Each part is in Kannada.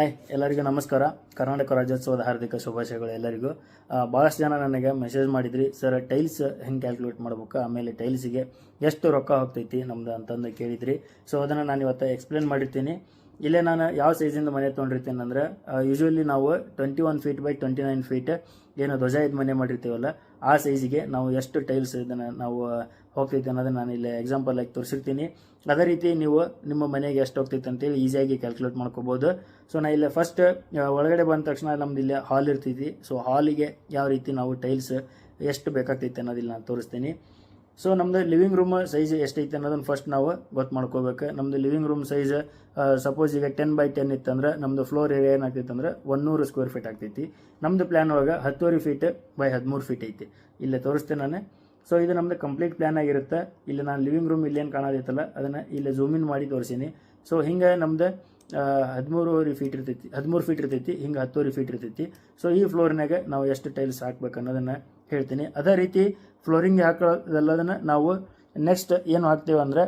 ಹಾಯ್, ಎಲ್ಲರಿಗೂ ನಮಸ್ಕಾರ. ಕರ್ನಾಟಕ ರಾಜ್ಯೋತ್ಸವದ ಹಾರ್ದಿಕ ಶುಭಾಶಯಗಳು ಎಲ್ಲರಿಗೂ. ಭಾಳಷ್ಟು ಜನ ನನಗೆ ಮೆಸೇಜ್ ಮಾಡಿದ್ರಿ. ಸರ್ ಟೈಲ್ಸ್ ಹೆಂಗೆ ಕ್ಯಾಲ್ಕುಲೇಟ್ ಮಾಡ್ಬೇಕು? ಆಮೇಲೆ ಟೈಲ್ಸಿಗೆ ಎಷ್ಟು ರೊಕ್ಕ ಹೋಗ್ತೈತಿ ನಮ್ದು ಅಂತಂದು ಕೇಳಿದ್ರಿ. ಸೊ ಅದನ್ನು ನಾನು ಇವತ್ತು ಎಕ್ಸ್ಪ್ಲೇನ್ ಮಾಡಿರ್ತೀನಿ. ಇಲ್ಲೇ ನಾನು ಯಾವ ಸೈಜಿಂದ ಮನೆ ತೊಗೊಂಡಿರ್ತೀನಿ ಅಂದ್ರೆ ಯೂಶ್ವಲಿ ನಾವು twenty one feet by twenty nine feet ಏನು ಧ್ವಜ ಇದ್ದ ಮನೆ ಮಾಡಿರ್ತೀವಲ್ಲ, ಆ ಸೈಜಿಗೆ ನಾವು ಎಷ್ಟು ಟೈಲ್ಸ್ ಇದನ್ನು ನಾವು ಹೋಗ್ತೈತೆ ಅನ್ನೋದನ್ನ ನಾನು ಇಲ್ಲಿ ಎಕ್ಸಾಂಪಲ್ ಆಗಿ ತೋರಿಸಿರ್ತೀನಿ. ಅದೇ ರೀತಿ ನೀವು ನಿಮ್ಮ ಮನೆಗೆ ಎಷ್ಟು ಹೋಗ್ತೈತೆ ಅಂತೇಳಿ ಈಸಿಯಾಗಿ ಕ್ಯಾಲ್ಕುಲೇಟ್ ಮಾಡ್ಕೋಬೋದು. ಸೊ ನಾ ಇಲ್ಲಿ ಫಸ್ಟ್ ಒಳಗಡೆ ಬಂದ ತಕ್ಷಣ ನಮ್ದು ಇಲ್ಲಿ ಹಾಲ್ ಇರ್ತೈತಿ. ಸೊ ಹಾಲಿಗೆ ಯಾವ ರೀತಿ ನಾವು ಟೈಲ್ಸ್ ಎಷ್ಟು ಬೇಕಾಗ್ತೈತೆ ಅನ್ನೋದಿಲ್ಲ ನಾನು ತೋರಿಸ್ತೀನಿ. ಸೊ ನಮ್ದು ಲಿವಿಂಗ್ ರೂಮ್ ಸೈಜ್ ಎಷ್ಟೈತೆ ಅನ್ನೋದನ್ನ ಫಸ್ಟ್ ನಾವು ಗೊತ್ತು ಮಾಡ್ಕೋಬೇಕು. ನಮ್ದು ಲಿವಿಂಗ್ ರೂಮ್ ಸೈಜ್ ಸಪೋಸ್ ಈಗ ಟೆನ್ ಬೈ ಟೆನ್ ಇತ್ತಂದ್ರೆ ನಮ್ದು ಫ್ಲೋರ್ ಏರಿಯಾ ಏನಾಗ್ತೈತೆ ಅಂದ್ರೆ ಒನ್ನೂರು ಸ್ಕ್ವೇರ್ ಫೀಟ್ ಆಗ್ತೈತಿ. ನಮ್ದು ಪ್ಲ್ಯಾನ್ ಒಳಗೆ ಹತ್ತುವರೆ ಫೀಟ್ ಬೈ ಹದಿಮೂರು ಫೀಟ್ ಐತಿ. ಇಲ್ಲೇ ತೋರಿಸ್ತೇನೆ ನಾನು. ಸೊ ಇದು ನಮ್ದು ಕಂಪ್ಲೀಟ್ ಪ್ಲ್ಯಾನ್ ಆಗಿರುತ್ತೆ. ಇಲ್ಲಿ ನಾನು ಲಿವಿಂಗ್ ರೂಮ್ ಇಲ್ಲೇನು ಕಾಣೋದೈತಲ್ಲ, ಅದನ್ನು ಇಲ್ಲಿ ಝೂಮ್ ಇನ್ ಮಾಡಿ ತೋರಿಸೀನಿ. ಸೊ ಹಿಂಗೆ ನಮ್ದು ಹದಿಮೂರುವರೆ ಫೀಟ್ ಇರ್ತೈತಿ, ಹದಿಮೂರು ಫೀಟ್ ಇರ್ತೈತಿ, ಹಿಂಗೆ ಹತ್ತುವರೆ ಫೀಟ್ ಇರ್ತೈತಿ. ಸೊ ಈ ಫ್ಲೋರ್ನಾಗ ನಾವು ಎಷ್ಟು ಟೈಲ್ಸ್ ಹಾಕ್ಬೇಕು ಅನ್ನೋದನ್ನು ಹೇಳ್ತೀನಿ. ಅದೇ ರೀತಿ ಫ್ಲೋರಿಂಗ್ ಹಾಕೋದಲ್ಲದನ್ನು ನಾವು ನೆಕ್ಸ್ಟ್ ಏನು ಹಾಕ್ತೇವೆ ಅಂದರೆ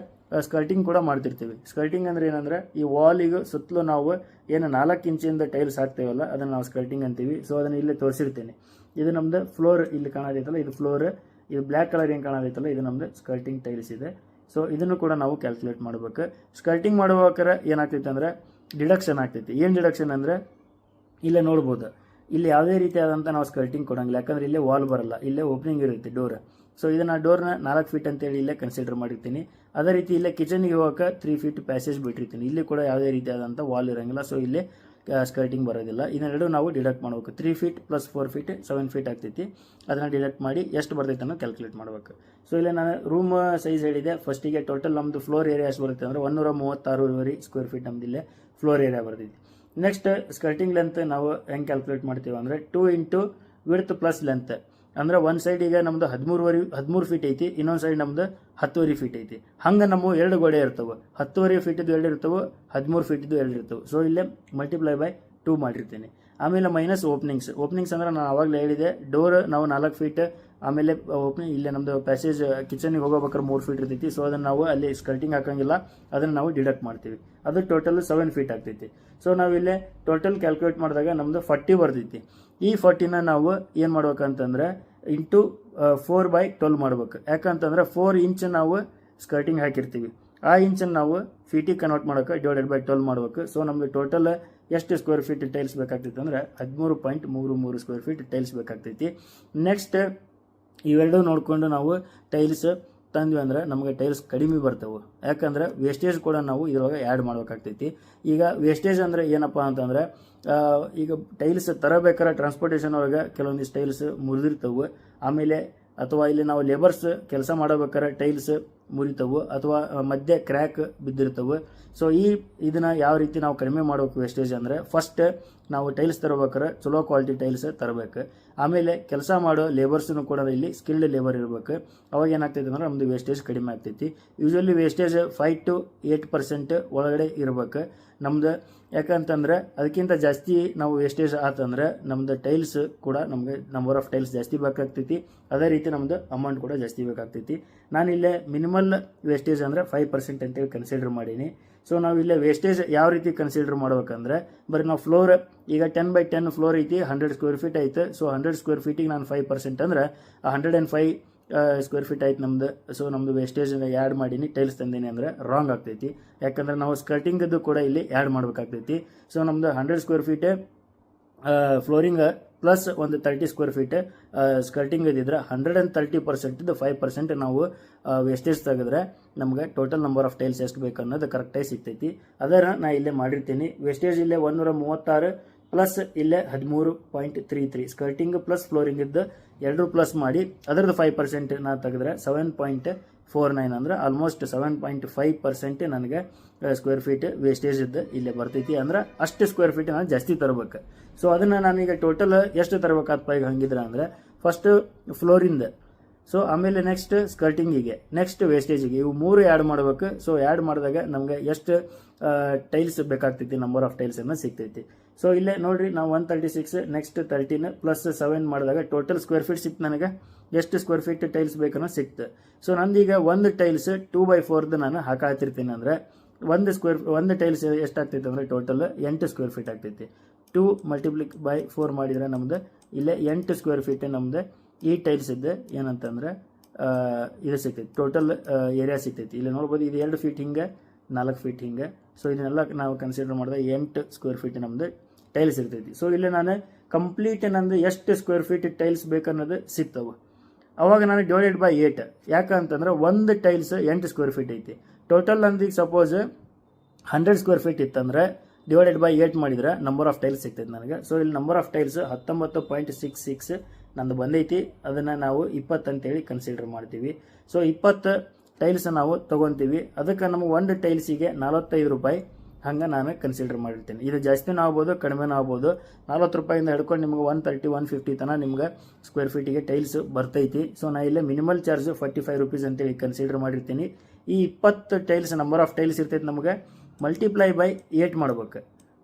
ಸ್ಕರ್ಟಿಂಗ್ ಕೂಡ ಮಾಡ್ತಿರ್ತೀವಿ. ಸ್ಕರ್ಟಿಂಗ್ ಅಂದರೆ ಏನಂದ್ರೆ, ಈ ವಾಲಿಗೆ ಸುತ್ತಲೂ ನಾವು ಏನು ನಾಲ್ಕು ಇಂಚಿಂದ ಟೈಲ್ಸ್ ಹಾಕ್ತೇವಲ್ಲ, ಅದನ್ನು ನಾವು ಸ್ಕರ್ಟಿಂಗ್ ಅಂತೀವಿ. ಸೊ ಅದನ್ನು ಇಲ್ಲೇ ತೋರಿಸಿರ್ತೀನಿ. ಇದು ನಮ್ದು ಫ್ಲೋರ್ ಇಲ್ಲಿ ಕಾಣೋದೈತಲ್ಲ, ಇದು ಫ್ಲೋರ್ ಇದು ಬ್ಲ್ಯಾಕ್ ಕಲರ್ ಏನು ಕಾಣೋದೈತಲ್ಲ ಇದು ನಮ್ಮದು ಸ್ಕರ್ಟಿಂಗ್ ಟೈಲ್ಸ್ ಇದೆ. ಸೊ ಇದನ್ನು ಕೂಡ ನಾವು ಕ್ಯಾಲ್ಕುಲೇಟ್ ಮಾಡ್ಬೇಕು. ಸ್ಕರ್ಟಿಂಗ್ ಮಾಡುವಾಗ ಏನಾಗ್ತೈತೆ ಅಂದರೆ ಡಿಡಕ್ಷನ್ ಆಗ್ತೈತಿ. ಏನು ಡಿಡಕ್ಷನ್ ಅಂದ್ರೆ, ಇಲ್ಲೇ ನೋಡ್ಬೋದು. ಇಲ್ಲಿ ಯಾವುದೇ ರೀತಿಯಾದಂಥ ನಾವು ಸ್ಕರ್ಟಿಂಗ್ ಕೊಡೋಂಗಿಲ್ಲ. ಯಾಕಂದ್ರೆ ಇಲ್ಲೇ ವಾಲ್ ಬರಲ್ಲ. ಇಲ್ಲೇ ಓಪನಿಂಗ್ ಇರುತ್ತೆ ಡೋರ್ ಸೊ ಇದನ್ನ ಡೋರ್ನ ನಾಲ್ಕು ಫೀಟ್ ಅಂತೇಳಿ ಇಲ್ಲೇ ಕನ್ಸಿಡರ್ ಮಾಡಿರ್ತೀನಿ. ಅದೇ ರೀತಿ ಇಲ್ಲೇ ಕಿಚನ್ಗೆ ಹೋಗೋಕೆ ತ್ರೀ ಫೀಟ್ ಪ್ಯಾಸೇಜ್ ಬಿಟ್ಟಿರ್ತೀನಿ. ಇಲ್ಲಿ ಕೂಡ ಯಾವುದೇ ರೀತಿಯಾದಂಥ ವಾಲ್ ಇರೋಂಗಿಲ್ಲ. ಸೊ ಇಲ್ಲಿ ಸ್ಕರ್ಟಿಂಗ್ ಬರೋದಿಲ್ಲ. ಇದನ್ನೆರಡು ನಾವು ಡಿಡಕ್ಟ್ ಮಾಡಬೇಕು. Three feet plus four feet seven feet ಆಗ್ತೈತಿ. ಅದನ್ನು ಡಿಡಕ್ಟ್ ಮಾಡಿ ಎಷ್ಟು ಬರ್ತೈತೆ ಅನ್ನೋ ಕ್ಯಾಲ್ಕುಲೇಟ್ ಮಾಡಬೇಕು. ಸೊ ಇಲ್ಲಿ ನಾನು ರೂಮ್ ಸೈಜ್ ಹೇಳಿದೆ. ಫಸ್ಟಿಗೆ ಟೋಟಲ್ ನಮ್ಮದು ಫ್ಲೋರ್ ಏರಿಯಾ ಎಷ್ಟು ಬರುತ್ತೆ ಅಂದರೆ ಒನ್ನೂರ ಮೂವತ್ತಾರೂವರೆ ಸ್ಕ್ವೇರ್ ಫೀಟ್ ನಮ್ದು ಇಲ್ಲೇ ಫ್ಲೋರ್ ಏರಿಯಾ ಬರ್ತೈತಿ. ನೆಕ್ಸ್ಟ್ ಸ್ಕರ್ಟಿಂಗ್ ಲೆಂತ್ ನಾವು ಹೆಂಗೆ ಕ್ಯಾಲ್ಕುಲೇಟ್ ಮಾಡ್ತೀವಿ ಅಂದರೆ two into width plus length ಅಂದ್ರೆ ಒಂದು ಸೈಡ್ ಈಗ ನಮ್ದು ಹದಿಮೂರುವರೆ, ಹದಿಮೂರು ಫೀಟ್ ಐತಿ, ಇನ್ನೊಂದು ಸೈಡ್ ನಮ್ದು ಹತ್ತುವರೆ ಫೀಟ್ ಐತಿ. ಹಂಗೆ ನಮ್ಮ ಎರಡು ಗೋಡೆ ಇರ್ತವೆ. ಹತ್ತುವರೆ ಫೀಟಿದ್ದು ಎರಡು ಇರ್ತವೆ, ಹದಿಮೂರು ಫೀಟಿದ್ದು ಎರಡು ಇರ್ತವೆ. ಸೊ ಇಲ್ಲೇ ಮಲ್ಟಿಪ್ಲೈ ಬೈ ಟೂ ಮಾಡಿರ್ತೀನಿ. ಆಮೇಲೆ ಮೈನಸ್ ಓಪನಿಂಗ್ಸ್ ಓಪನಿಂಗ್ಸ್ ಅಂದ್ರೆ ನಾನು ಆವಾಗಲೇ ಹೇಳಿದೆ ಡೋರ್ ನಾವು ನಾಲ್ಕು ಫೀಟ್ ಆಮೇಲೆ ಓಪನಿಂಗ್ ಇಲ್ಲೇ ನಮ್ದು ಪ್ಯಾಸೇಜ್ ಕಿಚನ್ಗೆ ಹೋಗೋಬೇಕಾದ್ರೆ ಮೂರು ಫೀಟ್ ಇರ್ತೈತಿ. ಸೊ ಅದನ್ನು ನಾವು ಅಲ್ಲಿ ಸ್ಕರ್ಟಿಂಗ್ ಹಾಕಂಗಿಲ್ಲ, ಅದನ್ನು ನಾವು ಡಿಡಕ್ಟ್ ಮಾಡ್ತೀವಿ. ಅದು ಟೋಟಲ್ ಸೆವೆನ್ ಫೀಟ್ ಆಗ್ತೈತಿ. ಸೊ ನಾವಿಲ್ಲೇ ಟೋಟಲ್ ಕ್ಯಾಲ್ಕುಲೇಟ್ ಮಾಡಿದಾಗ ನಮ್ದು ಫಾರ್ಟಿ ಬರ್ತೈತಿ ಈ ಫಾರ್ಟಿನ ನಾವು ಏನು ಮಾಡ್ಬೇಕಂತಂದ್ರೆ ಇಂಟು ಫೋರ್ ಬೈ ಟ್ವೆಲ್ ಮಾಡ್ಬೇಕು. ಯಾಕಂತಂದ್ರೆ ಫೋರ್ ಇಂಚ್ ನಾವು ಸ್ಕರ್ಟಿಂಗ್ ಹಾಕಿರ್ತೀವಿ. ಆ ಇಂಚನ್ನು ನಾವು ಫೀಟಿಗೆ ಕನ್ವರ್ಟ್ ಮಾಡೋಕೆ ಡಿವೈಡೆಡ್ ಬೈ ಟ್ವೆಲ್ ಮಾಡ್ಬೇಕು. ಸೊ ನಮಗೆ ಟೋಟಲ್ ಎಷ್ಟು ಸ್ಕ್ವೇರ್ ಫೀಟ್ ಟೈಲ್ಸ್ ಬೇಕಾಗ್ತೈತೆ ಅಂದರೆ ಹದಿಮೂರು ಪಾಯಿಂಟ್ ಮೂರು ಮೂರು ಸ್ಕ್ವೇರ್ ಫೀಟ್ ಟೈಲ್ಸ್ ಬೇಕಾಗ್ತೈತಿ. ನೆಕ್ಸ್ಟ್ ಇವೆರಡೂ ನೋಡಿಕೊಂಡು ನಾವು ಟೈಲ್ಸ್ ತಂದ್ವಿ ಅಂದ್ರೆ ನಮಗೆ ಟೈಲ್ಸ್ ಕಡಿಮೆ ಬರ್ತವೆ. ಯಾಕಂದ್ರೆ ವೇಸ್ಟೇಜ್ ಕೂಡ ನಾವು ಇದ್ರೊಳಗೆ ಆ್ಯಡ್ ಮಾಡಬೇಕಾಗ್ತೈತಿ. ಈಗ ವೇಸ್ಟೇಜ್ ಅಂದ್ರೆ ಏನಪ್ಪ ಅಂತಂದ್ರೆ ಈಗ ಟೈಲ್ಸ್ ತರಬೇಕಾದ್ರೆ ಟ್ರಾನ್ಸ್ಪೋರ್ಟೇಷನ್ ಒಳಗೆ ಕೆಲವೊಂದಿಷ್ಟು ಟೈಲ್ಸ್ ಮುರಿದಿರ್ತವೆ. ಆಮೇಲೆ ಅಥವಾ ಇಲ್ಲಿ ನಾವು ಲೇಬರ್ಸ್ ಕೆಲಸ ಮಾಡಬೇಕಾದ್ರೆ ಟೈಲ್ಸ್ ಮುರಿತವು. ಅಥವಾ ಮಧ್ಯೆ ಕ್ರ್ಯಾಕ್ ಬಿದ್ದಿರ್ತವೆ. ಸೊ ಈ, ಇದನ್ನ ಯಾವ ರೀತಿ ನಾವು ಕಡಿಮೆ ಮಾಡಬೇಕು ವೇಸ್ಟೇಜ್ ಅಂದ್ರೆ ಫಸ್ಟ್ ನಾವು ಟೈಲ್ಸ್ ತರಬೇಕಾದ್ರೆ ಚಲೋ ಕ್ವಾಲಿಟಿ ಟೈಲ್ಸ್ ತರಬೇಕು. ಆಮೇಲೆ ಕೆಲಸ ಮಾಡೋ ಲೇಬರ್ಸ್ನು ಕೂಡ ಇಲ್ಲಿ ಸ್ಕಿಲ್ಡ್ ಲೇಬರ್ ಇರಬೇಕು. ಅವಾಗ ಏನಾಗ್ತೈತೆ ಅಂದ್ರೆ ನಮ್ಮದು ವೇಸ್ಟೇಜ್ ಕಡಿಮೆ ಆಗ್ತೈತಿ. Usually wastage five to eight percent ಒಳಗಡೆ ಇರಬೇಕು. ನಮ್ದು ಯಾಕಂತಂದ್ರೆ ಅದಕ್ಕಿಂತ ಜಾಸ್ತಿ ನಾವು ವೇಸ್ಟೇಜ್ ಆತಂದ್ರೆ ನಮ್ದು ಟೈಲ್ಸ್ ಕೂಡ ನಮಗೆ ನಂಬರ್ ಆಫ್ ಟೈಲ್ಸ್ ಜಾಸ್ತಿ ಬೇಕಾಗ್ತೈತಿ. ಅದೇ ರೀತಿ ನಮ್ದು ಅಮೌಂಟ್ ಕೂಡ ಜಾಸ್ತಿ ಬೇಕಾಗ್ತೈತಿ. ನಾನಿಲ್ಲೇ ಮಿನಿಮಲ್ ವೇಸ್ಟೇಜ್ ಅಂದ್ರೆ ಫೈವ್ ಪರ್ಸೆಂಟ್ ಅಂತೇಳಿ ಕನ್ಸಿಡರ್ ಮಾಡೀನಿ. ಸೊ ನಾವು ಇಲ್ಲೇ ವೇಸ್ಟೇಜ್ ಯಾವ ರೀತಿ ಕನ್ಸಿಡರ್ ಮಾಡ್ಬೇಕಂದ್ರೆ, ಬರೀ ನಾವು ಫ್ಲೋರ್ ಈಗ ಟೆನ್ ಬೈ ಟೆನ್ ಫ್ಲೋರ್ ಐತಿ ಹಂಡ್ರೆಡ್ ಸ್ಕ್ವೇರ್ ಫೀಟ್ ಐತೆ. ಸೊ ಹಂಡ್ರೆಡ್ ಸ್ಕ್ವೇರ್ ಫೀಟಿಗೆ ನಾನು ಫೈವ್ ಪರ್ಸೆಂಟ್ ಅಂದ್ರೆ hundred and five square feet ಆಯ್ತು ನಮ್ದು. ಸೊ ನಮ್ದು ವೇಸ್ಟೇಜ್ ಆ್ಯಡ್ ಮಾಡೀನಿ ಟೈಲ್ಸ್ ತಂದೀನಿ ಅಂದ್ರೆ ರಾಂಗ್ ಆಗ್ತೈತಿ. ಯಾಕಂದ್ರೆ ನಾವು ಸ್ಕರ್ಟಿಂಗದ್ದು ಕೂಡ ಇಲ್ಲಿ ಆ್ಯಡ್ ಮಾಡಬೇಕಾಗ್ತೈತಿ. ಸೊ ನಮ್ದು ಹಂಡ್ರೆಡ್ ಸ್ಕ್ವೇರ್ ಫೀಟೇ ಫ್ಲೋರಿಂಗ್ ಪ್ಲಸ್ ಒಂದು ತರ್ಟಿ ಸ್ಕ್ವೇರ್ ಫೀಟ್ ಸ್ಕರ್ಟಿಂಗ್ ಇದ್ದಿದ್ರೆ hundred and thirty percent five percent ನಾವು ವೇಸ್ಟೇಜ್ ತೆಗೆದ್ರೆ ನಮಗೆ ಟೋಟಲ್ ನಂಬರ್ ಆಫ್ ಟೈಲ್ಸ್ ಎಷ್ಟು ಬೇಕು ಅನ್ನೋದು ಕರೆಕ್ಟಾಗಿ ಸಿಗ್ತೈತಿ. ಅದರ ನಾ ಇಲ್ಲೇ ಮಾಡಿರ್ತೀನಿ. ವೇಸ್ಟೇಜ್ ಇಲ್ಲೇ ಒಂದೂರ ಮೂವತ್ತಾರು ಪ್ಲಸ್ ಇಲ್ಲೇ ಹದಿಮೂರು point three three skirting plus flooring ಇದ್ದು ಎರಡು ಪ್ಲಸ್ ಮಾಡಿ, ಅದರದ್ದು ಫೈವ್ ಪರ್ಸೆಂಟ್ ನಾ ತೆಗೆದ್ರೆ ಸೆವೆನ್ ಪಾಯಿಂಟ್ ಫೋರ್ ನೈನ್ ಅಂದ್ರೆ almost seven point five percent ನನಗೆ ಸ್ಕ್ವೇರ್ ಫೀಟ್ ವೇಸ್ಟೇಜ್ ಇದ್ದು ಇಲ್ಲೇ ಬರ್ತೈತಿ ಅಂದ್ರೆ ಅಷ್ಟು ಸ್ಕ್ವೇರ್ ಫೀಟ್ ನಾನು ಜಾಸ್ತಿ ತರಬೇಕು. ಸೊ ಅದನ್ನು ನಾನೀಗ ಟೋಟಲ್ ಎಷ್ಟು ತರಬೇಕಾದಪ್ಪ ಈಗ ಹಂಗಿದ್ರೆ ಅಂದ್ರೆ ಫಸ್ಟ್ ಫ್ಲೋರಿಂದ ಸೊ ಆಮೇಲೆ ನೆಕ್ಸ್ಟ್ ಸ್ಕರ್ಟಿಂಗಿಗೆ ನೆಕ್ಸ್ಟ್ ವೇಸ್ಟೇಜಿಗೆ ಇವು ಮೂರು ಆ್ಯಡ್ ಮಾಡಬೇಕು. ಸೊ ಆ್ಯಡ್ ಮಾಡಿದಾಗ ನಮಗೆ ಎಷ್ಟು ಟೈಲ್ಸ್ ಬೇಕಾಗ್ತೈತಿ ನಂಬರ್ ಆಫ್ ಟೈಲ್ಸ್ ಅನ್ನ ಸಿಗ್ತೈತಿ. ಸೊ ಇಲ್ಲೇ ನೋಡ್ರಿ, ನಾವು one thirty six next thirteen plus seven ಮಾಡಿದಾಗ ಟೋಟಲ್ ಸ್ಕ್ವೇರ್ ಫೀಟ್ ಸಿಕ್ತು ನನಗೆ. ಎಷ್ಟು ಸ್ಕ್ವೇರ್ ಫೀಟ್ ಟೈಲ್ಸ್ ಬೇಕನ್ನೋ ಸಿಕ್ತು. ಸೊ ನಂದೀಗ ಒಂದು ಟೈಲ್ಸ್ ಟೂ ಬೈ ಫೋರ್ದು ನಾನು ಹಾಕಾತಿರ್ತೀನಿ ಅಂದರೆ ಒಂದು ಸ್ಕ್ವೇರ್ ಒಂದು ಟೈಲ್ಸ್ ಎಷ್ಟಾಗ್ತೈತೆ ಅಂದರೆ ಟೋಟಲ್ ಎಂಟು ಸ್ಕ್ವೇರ್ ಫೀಟ್ ಆಗ್ತೈತಿ. ಟೂ ಮಲ್ಟಿಪ್ಲಿಕ್ ಬೈ ಫೋರ್ ಮಾಡಿದರೆ ನಮ್ದು ಇಲ್ಲೇ ಎಂಟು ಸ್ಕ್ವೇರ್ ಫೀಟ್ ನಮ್ದು ಈ ಟೈಲ್ಸ್ ಇದ್ದು ಏನಂತಂದ್ರೆ ಇದು ಸಿಗ್ತೈತಿ. ಟೋಟಲ್ ಏರಿಯಾ ಸಿಗ್ತೈತಿ. ಇಲ್ಲಿ ನೋಡ್ಬೋದು ಇದು ಎರಡು ಫೀಟ್ ಹಿಂಗೆ, ನಾಲ್ಕು ಫೀಟ್ ಹಿಂಗೆ. ಸೊ ಇದನ್ನೆಲ್ಲ ನಾವು ಕನ್ಸಿಡರ್ ಮಾಡಿದ್ರೆ ಎಂಟು ಸ್ಕ್ವೇರ್ ಫೀಟ್ ನಮ್ದು ಟೈಲ್ಸ್ ಇರ್ತೈತಿ. ಸೊ ಇಲ್ಲಿ ನಾನು ಕಂಪ್ಲೀಟ್ ನಂದು ಎಷ್ಟು ಸ್ಕ್ವೇರ್ ಫೀಟ್ ಟೈಲ್ಸ್ ಬೇಕನ್ನೋದು ಸಿಗ್ತವೆ ಅವಾಗ ನಾನು ಡಿವೈಡೆಡ್ ಬೈ ಏಟ್ ಯಾಕಂತಂದ್ರೆ ಒಂದು ಟೈಲ್ಸ್ ಎಂಟು ಸ್ಕ್ವೇರ್ ಫೀಟ್ ಐತಿ. ಟೋಟಲ್ ಈಗ ಸಪೋಸ್ ಹಂಡ್ರೆಡ್ ಸ್ಕ್ವೇರ್ ಫೀಟ್ ಇತ್ತಂದ್ರೆ ಡಿವೈಡೆಡ್ ಬೈ ಏಟ್ ಮಾಡಿದ್ರೆ ನಂಬರ್ ಆಫ್ ಟೈಲ್ಸ್ ಸಿಗ್ತೈತೆ ನನಗೆ. ಸೊ ಇಲ್ಲಿ ನಂಬರ್ ಆಫ್ ಟೈಲ್ಸ್ ಹತ್ತೊಂಬತ್ತು ಪಾಯಿಂಟ್ ಸಿಕ್ಸ್ ಸಿಕ್ಸ್ ನಂದು ಬಂದೈತಿ. ಅದನ್ನು ನಾವು ಇಪ್ಪತ್ತು ಅಂತೇಳಿ ಕನ್ಸಿಡರ್ ಮಾಡ್ತೀವಿ. ಸೊ ಇಪ್ಪತ್ತು ಟೈಲ್ಸ್ ನಾವು ತೊಗೊತೀವಿ. ಅದಕ್ಕೆ ನಮಗೆ ಒಂದು ಟೈಲ್ಸಿಗೆ ನಲವತ್ತೈದು ರೂಪಾಯಿ ಹಂಗೆ ನಾನು ಕನ್ಸಿಡರ್ ಮಾಡಿರ್ತೀನಿ. ಇದು ಜಾಸ್ತಿನೂ ಆಗ್ಬೋದು ಕಡಿಮೆನೂ ಆಗ್ಬೋದು. ನಲ್ವತ್ತು ರೂಪಾಯಿಂದ ಹಿಡ್ಕೊಂಡು ನಿಮ್ಗೆ ಒನ್ ತರ್ಟಿ ಒನ್ ಫಿಫ್ಟಿ ತನಕ ನಿಮ್ಗೆ ಸ್ಕ್ವೇರ್ ಫೀಟಿಗೆ ಟೈಲ್ಸ್ ಬರ್ತೈತಿ. ಸೊ ನಾ ಇಲ್ಲೇ minimal charge forty five rupees ಅಂತೇಳಿ ಕನ್ಸಿಡರ್ ಮಾಡಿರ್ತೀನಿ. ಈ ಇಪ್ಪತ್ತು ಟೈಲ್ಸ್ ನಂಬರ್ ಆಫ್ ಟೈಲ್ಸ್ ಇರ್ತೈತೆ ನಮಗೆ ಮಲ್ಟಿಪ್ಲೈ ಬೈ ಏಟ್ ಮಾಡ್ಬೇಕು.